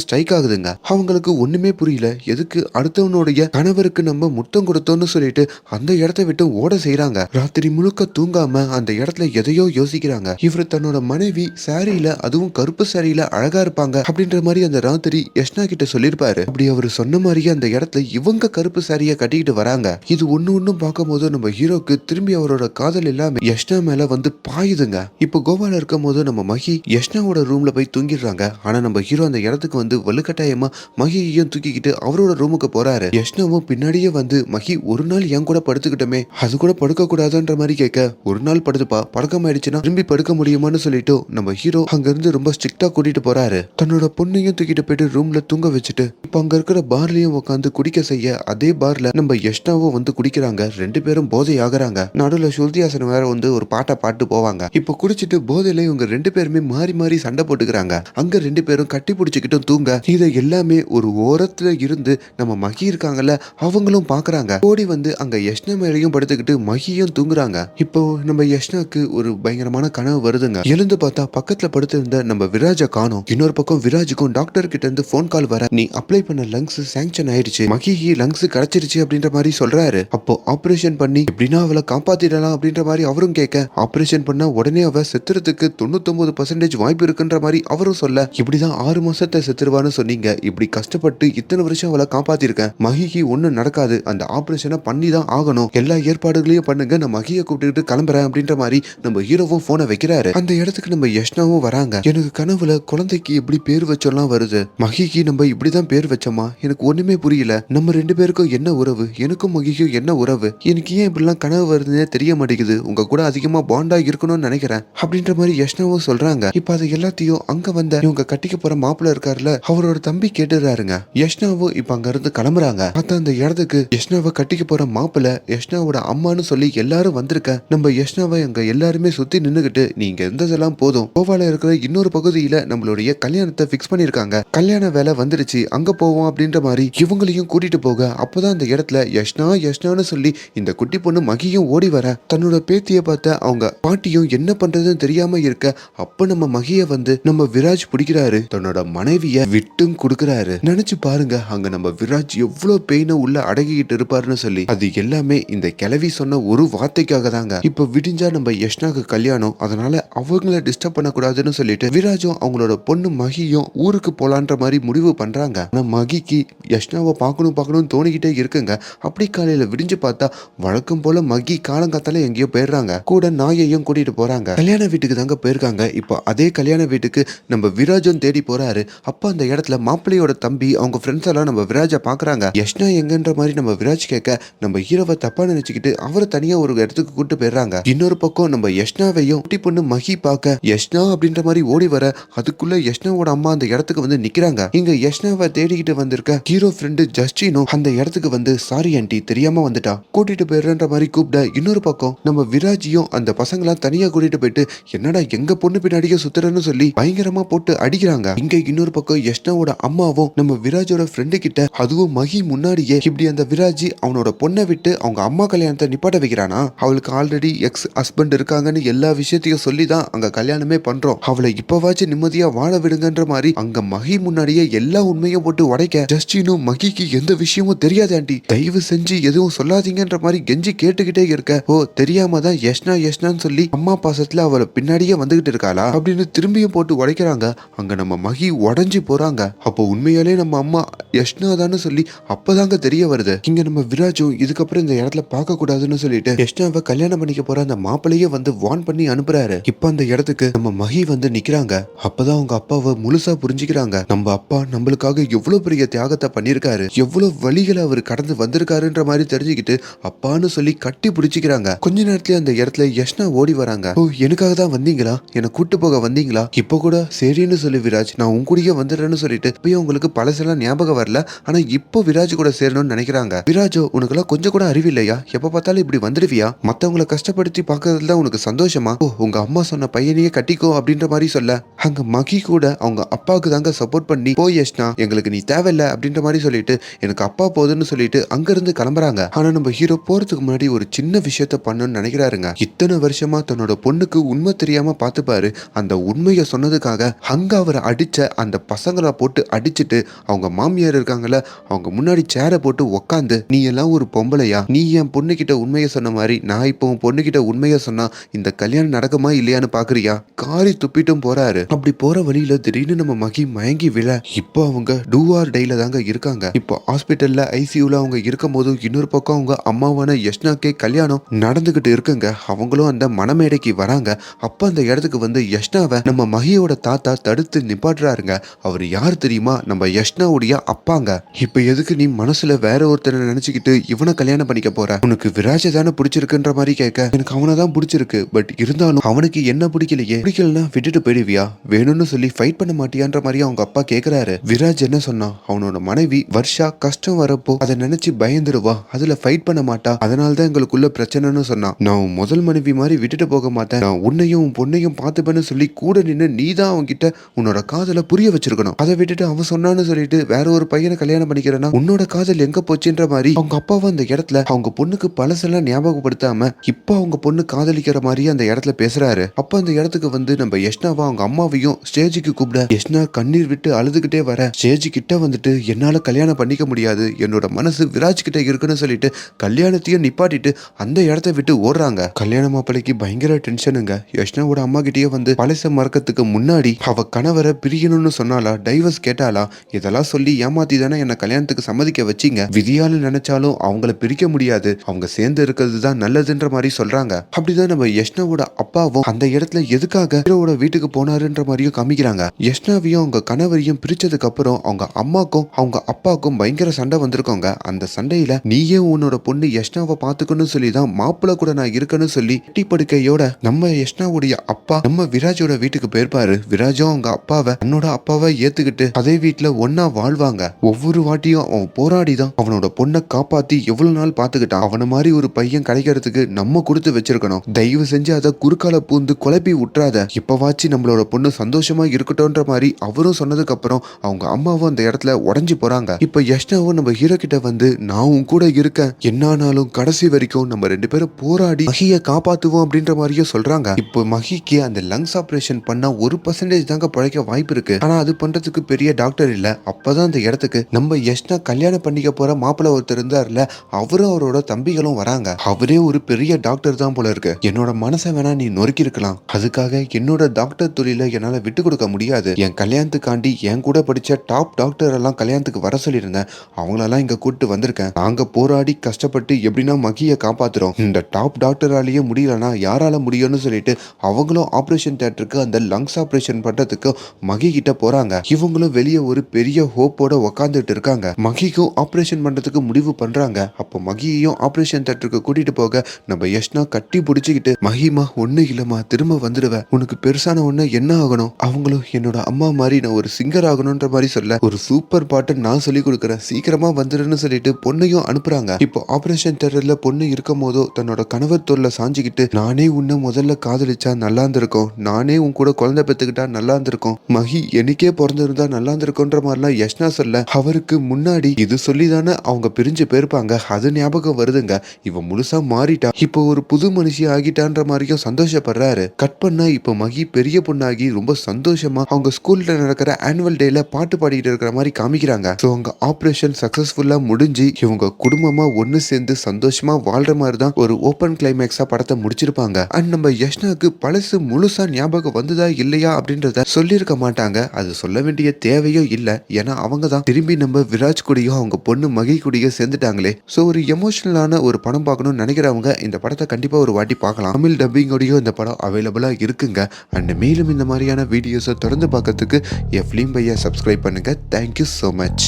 A: ஸ்ட்ரைக் ஆகுதுங்க. அவங்களுக்கு ஒண்ணுமே புரியல. எதுக்கு அடுத்தவனுடைய கணவருக்கு நம்ம முத்தம் கொடுத்தோம்னு சொல்லிட்டு அந்த இடத்த விட்டு ஓட செய்யறாங்க ராத்திரி முழுக்க தூங்காம அந்த இடத்துல எதையோ யோசிக்கிறாங்க. இவர் தன்னோட மனைவி சாரியில அதுவும் கருப்பு சாரியில அழகா இருப்பாங்க அப்படின்ற மாதிரி அந்த ராத்திரி யஷ்னா கிட்ட சொல்லியிருப்பாரு. அப்படி அவர் சொன்ன மாதிரியே அந்த இடத்துல இவங்க கருப்பு சாரிய கட்டிக்கிட்டு வராங்க. இது ஒண்ணு ஒண்ணும் பார்க்கும்போது நம்ம ஹீரோக்கு திரும்பி அவரோட காதல் எல்லாமே யஷ்னா மேல வந்து பாயுதுங்க. இப்போ கோவால இருக்கும் போது நம்ம மகி யஷ்னாவோட ரூம்ல போய் தூங்கிடுறாங்க. ஆனா நம்ம ஹீரோ அந்த இடத்துக்கு வந்து வலுக்கட்டாயமா மகியையும் தூக்கிக்கிட்டு அவரோட ரூமுக்கு போறாரு. யஷ்னாவும் பின்னாடியே வந்து மகி ஒரு நாள் என் கூட படுத்துக்கிட்டோமே. அது கூட படுக்க கூடாதுன்ற மாதிரி கேட்க ஒரு நாள் படுத்துப்பா. பழக்கம் ஆயிடுச்சுன்னா திரும்பி படுக்க முடியுமான்னு சொல்லிட்டு நம்ம ஹீரோ அங்க இருந்து ரொம்ப ஸ்ட்ரிக்டா கூட்டிட்டு போறாரு. தன்னோட பொண்ணையும் தூக்கிட்டு போயிட்டு ரூம்ல தூங்க வச்சுட்டு இப்ப அங்க இருக்கிற பார்லயும் உட்காந்து குடிக்க செய்ய அதே பார்ல நம்ம நம்ம யஷ்னாவும் வந்து குடிக்கிறாங்க. ரெண்டு பேரும் போதை ஆகுறாங்க நடுவில் சுருதியாசனம் வேற வந்து ஒரு பாட்டை பாட்டு போவாங்க. இப்ப குடிச்சிட்டு போதையில இவங்க ரெண்டு பேருமே மாறி மாறி சண்டை போட்டுக்கிறாங்க. அங்க ரெண்டு பேரும் கட்டி பிடிச்சிக்கிட்டும் தூங்க. இதை எல்லாமே ஒரு ஓரத்துல இருந்து நம்ம மகி இருக்காங்கல்ல அவங்களும் பாக்குறாங்க. ஓடி வந்து அங்க யஷ்னா மேலையும் படுத்துக்கிட்டு மகியும் தூங்குறாங்க. இப்போ நம்ம யஷ்னாக்கு ஒரு பயங்கரமான கனவு வருதுங்க. எழுந்து பார்த்தா பக்கத்துல படுத்திருந்த நம்ம விராஜ காணும். இன்னொரு பக்கம் விராஜுக்கும் டாக்டர் கிட்ட இருந்து போன் கால் வர நீ அப்ளை பண்ண லங்ஸ் சாங்ஷன் ஆயிடுச்சு. மகிஹி லங்ஸ் கிடைச்சிருச்சு அப்படின்ற மாதிரி சொல்றாரு. அப்போ ஆபரேஷன் பண்ணி எப்படின்னா அவளை காப்பாத்திடலாம் அப்படின்ற மாதிரி அவரும் கேட்க ஆபரேஷன் பண்ணா உடனே அவ செத்துறதுக்கு தொண்ணூத்தொன்பது பர்சன்டேஜ் வாய்ப்பு இருக்குன்ற மாதிரி அவரும் சொல்ல இப்படிதான் ஆறு மாசத்தை செத்துருவான்னு சொன்னீங்க. இப்படி கஷ்டப்பட்டு இத்தனை வருஷம் அவளை காப்பாத்திருக்கேன். மகிக்கு ஒண்ணும் நடக்காது. அந்த ஆபரேஷனை பண்ணி தான் ஆகணும். எல்லா ஏற்பாடுகளையும் பண்ணுங்க. நான் மகியை கூப்பிட்டு கிளம்புறேன் அப்படின்ற மாதிரி நம்ம ஹீரோவும் போனை வைக்கிறாரு. அந்த இடத்துக்கு நம்ம யஷ்னாவும் வராங்க. எனக்கு கனவுல குழந்தைக்கு எப்படி பேர் வச்சோம்லாம் வருது? மகிக்கு நம்ம இப்படிதான் பேர் வச்சோமா? எனக்கு ஒண்ணுமே புரியல. நம்ம ரெண்டு பேருக்கும் என்ன உறவு? எனக்கும் மகிக்கும் என்ன உறவு? எனக்கு ஏன் இப்படிலாம் கனவு வருதுன்னே தெரிய மாட்டேங்குது. உங்க கூட அதிகமா பாண்டா இருக்கணும்னு நினைக்கிறேன். அப்படின்ற மாதிரி யஷ்னாவும் சொல்றாங்க. இப்ப அது எல்லாத்தையும் அங்க வந்த இவங்க கட்டிக்க போற மாப்பிள்ள இருக்காருல்ல அவரோட தம்பி கேட்டுறாருங்க. யஷ்னாவும் இப்ப அங்க இருந்து கிளம்புறாங்க. பார்த்தா அந்த இடத்துக்கு யஷ்னாவை கட்டிக்க போற மாப்பிள்ள யஷ்னாவோட அம்மான்னு சொல்லி எல்லாரும் வந்திருக்க நம்ம யஷ்னாவை அங்க எல்லாருமே சுத்தி நின்னுகிட்டு நீங்க இருந்ததெல்லாம் போதும். கோவால இருக்கிற இன்னொரு பகுதியில நம்மளுடைய கல்யாணத்தை பிக்ஸ் பண்ணிருக்காங்க கல்யாண வேலை வந்துடுச்சு அங்க போவோம் அப்படின்ற மாதிரி இவங்களையும் கூட்டிட்டு போக அப்பதான் அந்த இடத்துல யஷ்னா யஷ்னான்னு சொல்லி இந்த குட்டி பொண்ணு மகியும் ஓடி வர. தன்னோட பேத்திய பார்த்த அவங்க பாட்டியும் என்ன பண்றதுன்னு தெரியாம இருக்க அப்ப நம்ம மகிய வந்து நம்ம விராஜ் பிடிக்கிறாரு. தன்னோட மனைவிய விட்டும் கொடுக்கறாரு. நினைச்சு பாருங்க அங்க நம்ம விராஜ் எவ்வளவு பெயின உள்ள அடகிக்கிட்டு இருப்பாருன்னு சொல்லி. அது எல்லாமே இந்த கிளவி சொன்ன ஒரு வார்த்தைக்காக தாங்க. இப்ப விடிஞ்சா நம்ம யஷ்னாக்கு கல்யாணம். அதனால அவங்கள டிஸ்டர்ப் பண்ணக்கூடாதுன்னு சொல்லிட்டு விராஜும் அவங்களோட பொண்ணு மகியும் ஊருக்கு போலான்ற மாதிரி முடிவு பண்றாங்க. ஆனா மகிக்கு யஷ்னாவை பார்க்கணும் பார்க்கணும்னு தோணிக்கிட்டே இருக்குங்க. அப்படி காலையில விடிஞ்சு பார்த்தா வழக்கம் போல மகி காலங்காத்தால எங்கேயோ போயிடுறாங்க. கூட நாயையும் கூட்டிட்டு போறாங்க. கல்யாண வீட்டுக்கு தாங்க போயிருக்காங்க. இப்போ அதே கல்யாண வீட்டுக்கு நம்ம விராஜும் தேடி போறாரு. அப்ப அந்த இடத்துல மாப்பிள்ளையோட தம்பி அவங்க ஃப்ரெண்ட்ஸ் எல்லாம் நம்ம விராஜை பாக்குறாங்க. யஷ்னா எங்கன்ற மாதிரி நம்ம விராஜ் கேட்க நம்ம ஹீரோவை தப்பா நினைச்சுக்கிட்டு அவரை தனியா ஒரு இடத்துக்கு கூட்டு போயிடுறாங்க. இன்னொரு பக்கம் நம்ம யஷ்னாவையும் குட்டி பொண்ணு மகி பார்க்க யஷ்னா அப்படின்ற மாதிரி ஓடி வர அதுக்குள்ள யஷ்னாவோட அம்மா அந்த இடத்துக்கு வந்து நிக்கிறாங்க. இங்க யஷ்னாவை தேடிக்கிட்டு வந்திருக்க ஹீரோ ஃப்ரெண்டு ஜஸ்டினும் அந்த இடத்துக்கு வந்து சாரி ஆண்டி தெரியாம வந்துட்டா. கூட்டிட்டு போயிடுறன்ற மாதிரி கூப்பிட இன்னொரு பக்கம் நம்ம விராஜியும் அந்த பசங்களாம் தனியா கூட்டிட்டு போயிட்டு என்னடா எங்க பொண்ணு பின்னாடியே சுத்துறன்னு சொல்லி பயங்கரமா போட்டு அடிக்கிறாங்க. இங்க இன்னொரு பக்கம் யஷ்னாவோட அம்மாவும் நம்ம விராஜோட ஃப்ரெண்டு கிட்ட அதுவும் மகி முன்னாடியே இப்படி அந்த விராஜி அவனோட பொண்ணை விட்டு அவங்க அம்மா கல்யாணத்தை நிப்பாட்ட வைக்கிறானா? அவளுக்கு ஆல்ரெடி எக்ஸ் ஹஸ்பண்ட் இருக்காங்கன்னு எல்லா விஷயத்தையும் சொல்லி தான் அங்க கல்யாணமே பண்றோம். அவளை இப்பவாச்சும் நிம்மதியா வாழ விடுங்கன்ற மாதிரி அங்க மகி முன்னாடியே எல்லா உண்மையும் போட்டு உடைக்க ஜஸ்டினும் மகிக்கு எந்த விஷயமும் தெரியாது ஆண்டி. தயவு செஞ்சு எதுவும் சொல்லாதீங்கன்ற மாதிரி கெஞ்சி கேட்டுக்கிட்டே இருக்க. ஓ தெரியாம தான் யஷ்னா யஷ்னான்னு சொல்லி அம்மா பாசத்துல அவளை பின்னாடியே வந்துகிட்டு இருக்காளா? அப்படின்னு திரும்பியும் போட்டு உடைக்கிறாங்க. அங்க நம்ம மகி உடஞ்சி போறாங்க. அப்போ உண்மையாலே நம்ம அம்மா யஷ்னா தான் சொல்லி அப்பதாங்க தெரிய வருது. இங்க நம்ம விராஜும் இதுக்கப்புறம் இந்த இடத்துல பார்க்க கூடாதுன்னு சொல்லிட்டு யஷ்னாவை கல்யாணம் பண்ணிக்க போற அந்த மாப்பிளையே வந்து வான் பண்ணி அனுப்புறாரு. இப்ப அந்த இடத்துக்கு நம்ம மகி வந்து நிக்கிறாங்க. அப்பதான் அவங்க அப்பாவை முழுசா புரிஞ்சுக்கிறாங்க. நம்ம அப்பா நம்மளுக்காக எவ்வளவு பெரிய தியாகத்தை பண்ணிருக்காரு எவ்வளவு வழிகளை அவர் கடந்து வந்திருக்காருன்ற மாதிரி தெரிஞ்சுக்கிட்டு அப்பான்னு சொல்லி கட்டி பிடிச்சிக்கிறாங்க. கொஞ்ச நேரத்துல அந்த இடத்துல யஷ்னா ஓடி வராங்க. ஓ எனக்காக தான் வந்தீங்களா? என்னை கூட்டு போக வந்தீங்களா? இப்போ கூட சரின்னு சொல்லி விராஜ். நான் உன் கூடயே வந்துடுறேன்னு சொல்லிட்டு போய் உங்களுக்கு பழசெல்லாம் ஞாபகம் வரல. ஆனா இப்போ விராஜ் கூட சேரணும்னு நினைக்கிறாங்க. விராஜோ உனக்கெல்லாம் கொஞ்சம் கூட அறிவில்லையா எப்ப பார்த்தாலும் இப்படி வந்துடுவியா? மத்தவங்கள கஷ்டப்படுத்தி பாக்குறதுல தான் உனக்கு சந்தோஷமா? ஓ உங்க அம்மா சொன்ன பையனையே கட்டிக்கோ அப்படின்ற மாதிரி சொல்ல. அங்க மகி கூட அவங்க அப்பாவுக்கு தாங்க சப்போர்ட் பண்ணி போ யஷ்னா எங்களுக்கு நீ தேவையில்ல அப்படின்ற மாதிரி சொல்லிட்டு எனக்கு அப்பா போதுன்னு சொல்லிட்டு அங்கிருந்து கிளம்புறாங்க. ஆனா நம்ம ஹீரோ போறதுக்கு முன்னாடி ஒரு சின்ன விஷயத்த பண்ணணும்னு நினைக்கிறாருங்க. இத்தனை வருஷமா தன்னோட பொண்ணுக்கு உண்மை தெரியாம பார்த்துப்பாரு. அந்த உண்மையை சொன்னதுக்காக அங்க அவரை அடிச்ச அந்த பசங்களை போட்டு அடிச்சிட்டு அவங்க மாமியார் இருக்காங்கல்ல அவங்க முன்னாடி சேரை போட்டு உக்காந்து நீ எல்லாம் ஒரு பொம்பளையா? நீ என் பொண்ணுகிட்ட உண்மையை சொன்ன மாதிரி நான் இப்போ உன் பொண்ணுகிட்ட உண்மையை சொன்னா இந்த கல்யாணம் நடக்குமா இல்லையான்னு பாக்குறியா? காரி துப்பிட்டும் போறாரு. அப்படி போற வழியில திடீர்னு நம்ம மகி மயங்கி விழ. இப்போ அவங்க டூஆர் டேல தாங்க இருக்காங்க. இப்போ ஹாஸ்பிட்டல்ல ஐசியூல அவங்க இருக்கும்போது இன்னொரு பக்கம் அவங்க அம்மாவான யஷ்னாக்கே கல்யாணம் நடந்துகிட்டு இருக்குங்க. அவங்களும் அந்த மணமேடைக்கு வராங்க. அப்ப அந்த இடத்துக்கு வந்து யஷ்னாவை நம்ம மகியோட தாத்தா தடுத்து நிப்பாட்டுறாருங்க. அவர் யார் தெரியுமா? நம்ம யஷ்னாவுடைய அப்பாங்க. இப்ப எதுக்கு நீ மனசுல வேற ஒருத்தரை நினைச்சுக்கிட்டு இவனை கல்யாணம் பண்ணிக்க போற? உனக்கு விராஜ தானே பிடிச்சிருக்குன்ற மாதிரி கேட்க. எனக்கு அவனை தான் பிடிச்சிருக்கு. பட் இருந்தாலும் அவனுக்கு என்ன பிடிக்கலையே? பிடிக்கலன்னா விட்டுட்டு போயிடுவியா? வேணும்னு சொல்லி ஃபைட் பண்ண மாட்டியான்ற மாதிரி அவங்க அப்பா கேக்குறாரு. விராஜ் என்ன சொன்னா அவனோட மனைவி வருஷா கஷ்டம் வரப்போ அதை நினைச்சு பயந்துடுவா அதுல ஃபைட் பண்ண மாட்டா. அதனால தான் எங்களுக்குள்ள பிரச்சனைன்னு சொன்னான் நான் முதல் மனைவி மாதிரி விட்டுட்டு போக மாட்டேன். நான் உன்னையும் உன் பொண்ணையும் பார்த்துப்பேன்னு சொல்லி கூட நின்று நீ தான் அவன்கிட்ட உன்னோட காதலை புரிய வச்சிருக்கணும். அதை விட்டுட்டு அவன் சொன்னான்னு சொல்லிட்டு வேற ஒரு பையனை கல்யாணம் பண்ணிக்கிறேன்னா உன்னோட காதல் எங்க போச்சுன்ற மாதிரி அவங்க அப்பாவும் அந்த இடத்துல அவங்க பொண்ணுக்கு பழசெல்லாம் ஞாபகப்படுத்தாம இப்போ அவங்க பொண்ணு காதலிக்கிற மாதிரி அந்த இடத்துல பேசுறாரு. அப்ப அந்த இடத்துக்கு வந்து நம்ம யஷ்னாவா அவங்க அம்மாவையும் ஸ்டேஜுக்கு கூப்பிட யஷ்னா கண்ணீர் விட்டு அழுதுகிட்டே வர ஸ்டேஜ் கிட்ட வந்துட்டு என்னால கல்யாணம் பண்ணிக்க முடியாது. என்னோட மனசு விராஜ் கிட்ட இருக்குன்னு சொல்லிட்டு கல்யாணத்தையும் நிப்பாட்டிட்டு அந்த இடத்த விட்டு ஓடுறாங்க. கல்யாண மாப்பிள்ளைக்கு பயங்கர டென்ஷனுங்க. யஷ்னாவோட அம்மா கிட்டயே வந்து பழச மறக்கத்துக்கு முன்னாடி அவ கணவரை பிரியணும்னு சொன்னாலா டைவர்ஸ் கேட்டாலா இதெல்லாம் சொல்லி ஏமாத்தி தானே என்ன கல்யாணத்துக்கு சம்மதிக்க வச்சிங்க. விதியால நினைச்சாலும் அவங்கள பிரிக்க முடியாது. அவங்க சேர்ந்து இருக்கிறது தான் நல்லதுன்ற மாதிரி சொல்றாங்க. அப்படிதான் நம்ம யஷ்னாவோட அப்பாவும் அந்த இடத்துல எதுக்காக ஹீரோவோட வீட்டுக்கு போனாருன்ற மாதிரியும் காமிக்கிறாங்க. யஷ்னாவையும் அவங்க கணவரையும் பிரிச்சதுக்கு அப்புறம் அவங்க அம்மாக்கும் அவங்க அப்பாவுக்கும் பயங்கர சண்டை வந்திருக்கோங்க. அந்த சண்டையில நீயே உன்னோட பொண்ணு யஷ்னாவை பாத்துக்கணும் சொல்லி தான் மாப்பிள்ள கூட நான் இருக்கணும் சொல்லி கட்டி படுக்கையோட நம்ம யஷ்னாவுடைய அப்பா நம்ம விராஜோட வீட்டுக்கு போயிருப்பாரு. விராஜும் அவங்க அப்பாவை தன்னோட அப்பாவை ஏத்துக்கிட்டு அதே வீட்டுல ஒன்னா வாழ்வாங்க. ஒவ்வொரு வாட்டியும் அவன் போராடி தான் அவனோட பொண்ணை காப்பாத்தி எவ்வளவு நாள் பாத்துக்கிட்டான் அவன மாதிரி ஒரு பையன் கிடைக்கிறதுக்கு நம்ம கொடுத்து வச்சிருக்கணும். தயவு செஞ்சு அதை குறுக்கால பூந்து குழப்பி விட்டுறாத இப்பவாச்சு நம்மளோட பொண்ணு சந்தோஷமா இருக்கட்டும்ன்ற மாதிரி அவரும் சொன்னதுக்கு அப்புறம் அவங்க அம்மாவும் அந்த இடத்துல உடஞ்சி போறாங்க. இப்ப யஷ்னாவும் நம்ம ஹீரோ கிட்ட வந்து நான் உன் கூட இருக்கேன். என்னானாலும் கடைசி வரைக்கும் நம்ம ரெண்டு பேரும் போராடி மகிய காப்பாத்துவோம் அப்படின்ற மாதிரியே சொல்றாங்க. இப்போ மகிக்கு அந்த லங்ஸ் ஆபரேஷன் பண்ணா ஒரு பர்சன்டேஜ் தாங்க பழைக்க வாய்ப்பு இருக்கு. ஆனா அது பண்றதுக்கு பெரிய டாக்டர் இல்ல. அப்பதான் அந்த இடத்துக்கு நம்ம யஷ்னா கல்யாணம் பண்ணிக்க போற மாப்பிள்ளை ஒருத்தர் இருந்தார்ல அவரும் அவரோட தம்பிகளும் வராங்க. அவரே ஒரு பெரிய டாக்டர் தான் போல இருக்கு. என்னோட மனசை வேணா நீ நொறுக்கி இருக்கலாம் அதுக்காக என்னோட டாக்டர் தொழில என்னால விட்டு கொடுக்க முடியாது. என் கல்யாணத்துக்காண்டி என் கூட படிச்ச டாப் டாக்டர் எல்லாம் கல்யாணத்துக்கு வர சொல்லியிருந்தேன். அவங்களெல்லாம் இங்க கூட்டு வந்திருக்கேன். நாங்க போராடி கஷ்டப்பட்டு எப்படின்னா மகிய காப்பாத்துறோம். இந்த டாப் டாக்டராலேயே முடியலனா யாரால முடியும்னு சொல்லிட்டு அவங்களும் ஆபரேஷன் தியேட்டருக்கு அந்த லங்ஸ் ஆபரேஷன் பண்றதுக்கு மகி கிட்ட போறாங்க. இவங்களும் வெளியே ஒரு பெரிய ஹோப்போட உக்காந்துட்டு இருக்காங்க. மகிக்கும் ஆபரேஷன் பண்றதுக்கு முடிவு பண்றாங்க. அப்போ மகியையும் ஆபரேஷன் தியேட்டருக்கு கூட்டிட்டு போக நம்ம யஷ்னா கட்டி பிடிச்சிக்கிட்டு மகிமா ஒண்ணு இல்லம்மா திரும்ப வந்துடுவ உனக்கு பெருசான ஒண்ணு என்ன ஆகணும்? அவங்களும் என்னோட அம்மா மாதிரி நான் ஒரு சிங்கர் ஆகணும்ன்ற மாதிரி சொல்ல ஒரு சூப்பர் பாட்டு நான் சொல்லி கொடுக்குறேன். சீக்கிரமா வந்துடுன்னு சொல்லிட்டு பொண்ணையும் அனுப்புறாங்க. இப்போ ஆபரேஷன் தேட்டர்ல பொண்ணு இருக்கும் போதோ தன்னோட கணவர் தொல்லை சாஞ்சிக்கிட்டு நானே உன்னை முதல்ல காதலிச்சா நல்லா இருந்திருக்கும். நானே உன் கூட குழந்தை பெத்துக்கிட்டா நல்லா இருந்திருக்கும். மகி எனக்கே பிறந்திருந்தா நல்லா இருந்திருக்கும்ன்ற மாதிரிலாம் யஷ்னா சொல்ல அவருக்கு முன்னாடி இது சொல்லி தானே அவங்க பிரிஞ்சு போயிருப்பாங்க. அது ஞாபகம் வருதுங்க. இவன் முழுசா மாறிட்டா. இப்போ ஒரு புது மனுஷி ஆகிட்டான்ற மாதிரியும் சந்தோஷப்படுறாரு. கட் பண்ணா இப்போ மகி பெரிய பொண்ணாகி ரொம்ப சந்தோஷமா அவங்க ஸ்கூல்ல நடக்கிற ஆனுவல் டேல பாட்டு பாடிட்டு இருக்கிற மாதிரி காமிக்கிறாங்க. ஸோ அவங்க ஆப்ரேஷன் சக்சஸ்ஃபுல்லா முடிஞ்சு இவங்க குடும்பமா ஒன்னு சேர்ந்து சந்தோஷமா வாழ்ற மாதிரி தான் ஒரு ஓப்பன் கிளைமேக்ஸா படத்தை முடிச்சிருப்பாங்க. அண்ட் நம்ம யஷ்னாக்கு பழசு முழுசா ஞாபகம் வந்ததா இல்லையா அப்படின்றத சொல்லியிருக்க மாட்டாங்க. அது சொல்ல வேண்டிய தேவையோ இல்ல. ஏன்னா அவங்க தான் திரும்பி நம்ம விராஜ் கூடயோ அவங்க பொண்ணு மகி கூடயும் சேர்ந்துட்டாங்களே. ஸோ ஒரு எமோஷனலான ஒரு படம் பார்க்கணும்னு நினைக்கிறவங்க இந்த படத்தை கண்டிப்பா ஒரு வாட்டி பார்க்கலாம். தமிழ் டப்பிங்கோடயும் இந்த படம் அவைலபிளா இருக்குங்க. அண்ட் மேலும் இந்த மாதிரியான வீடியோஸை தொடர்ந்து பார்க்கறதுக்கு என் பையா சப்ஸ்கிரைப் பண்ணுங்க. Thank you so much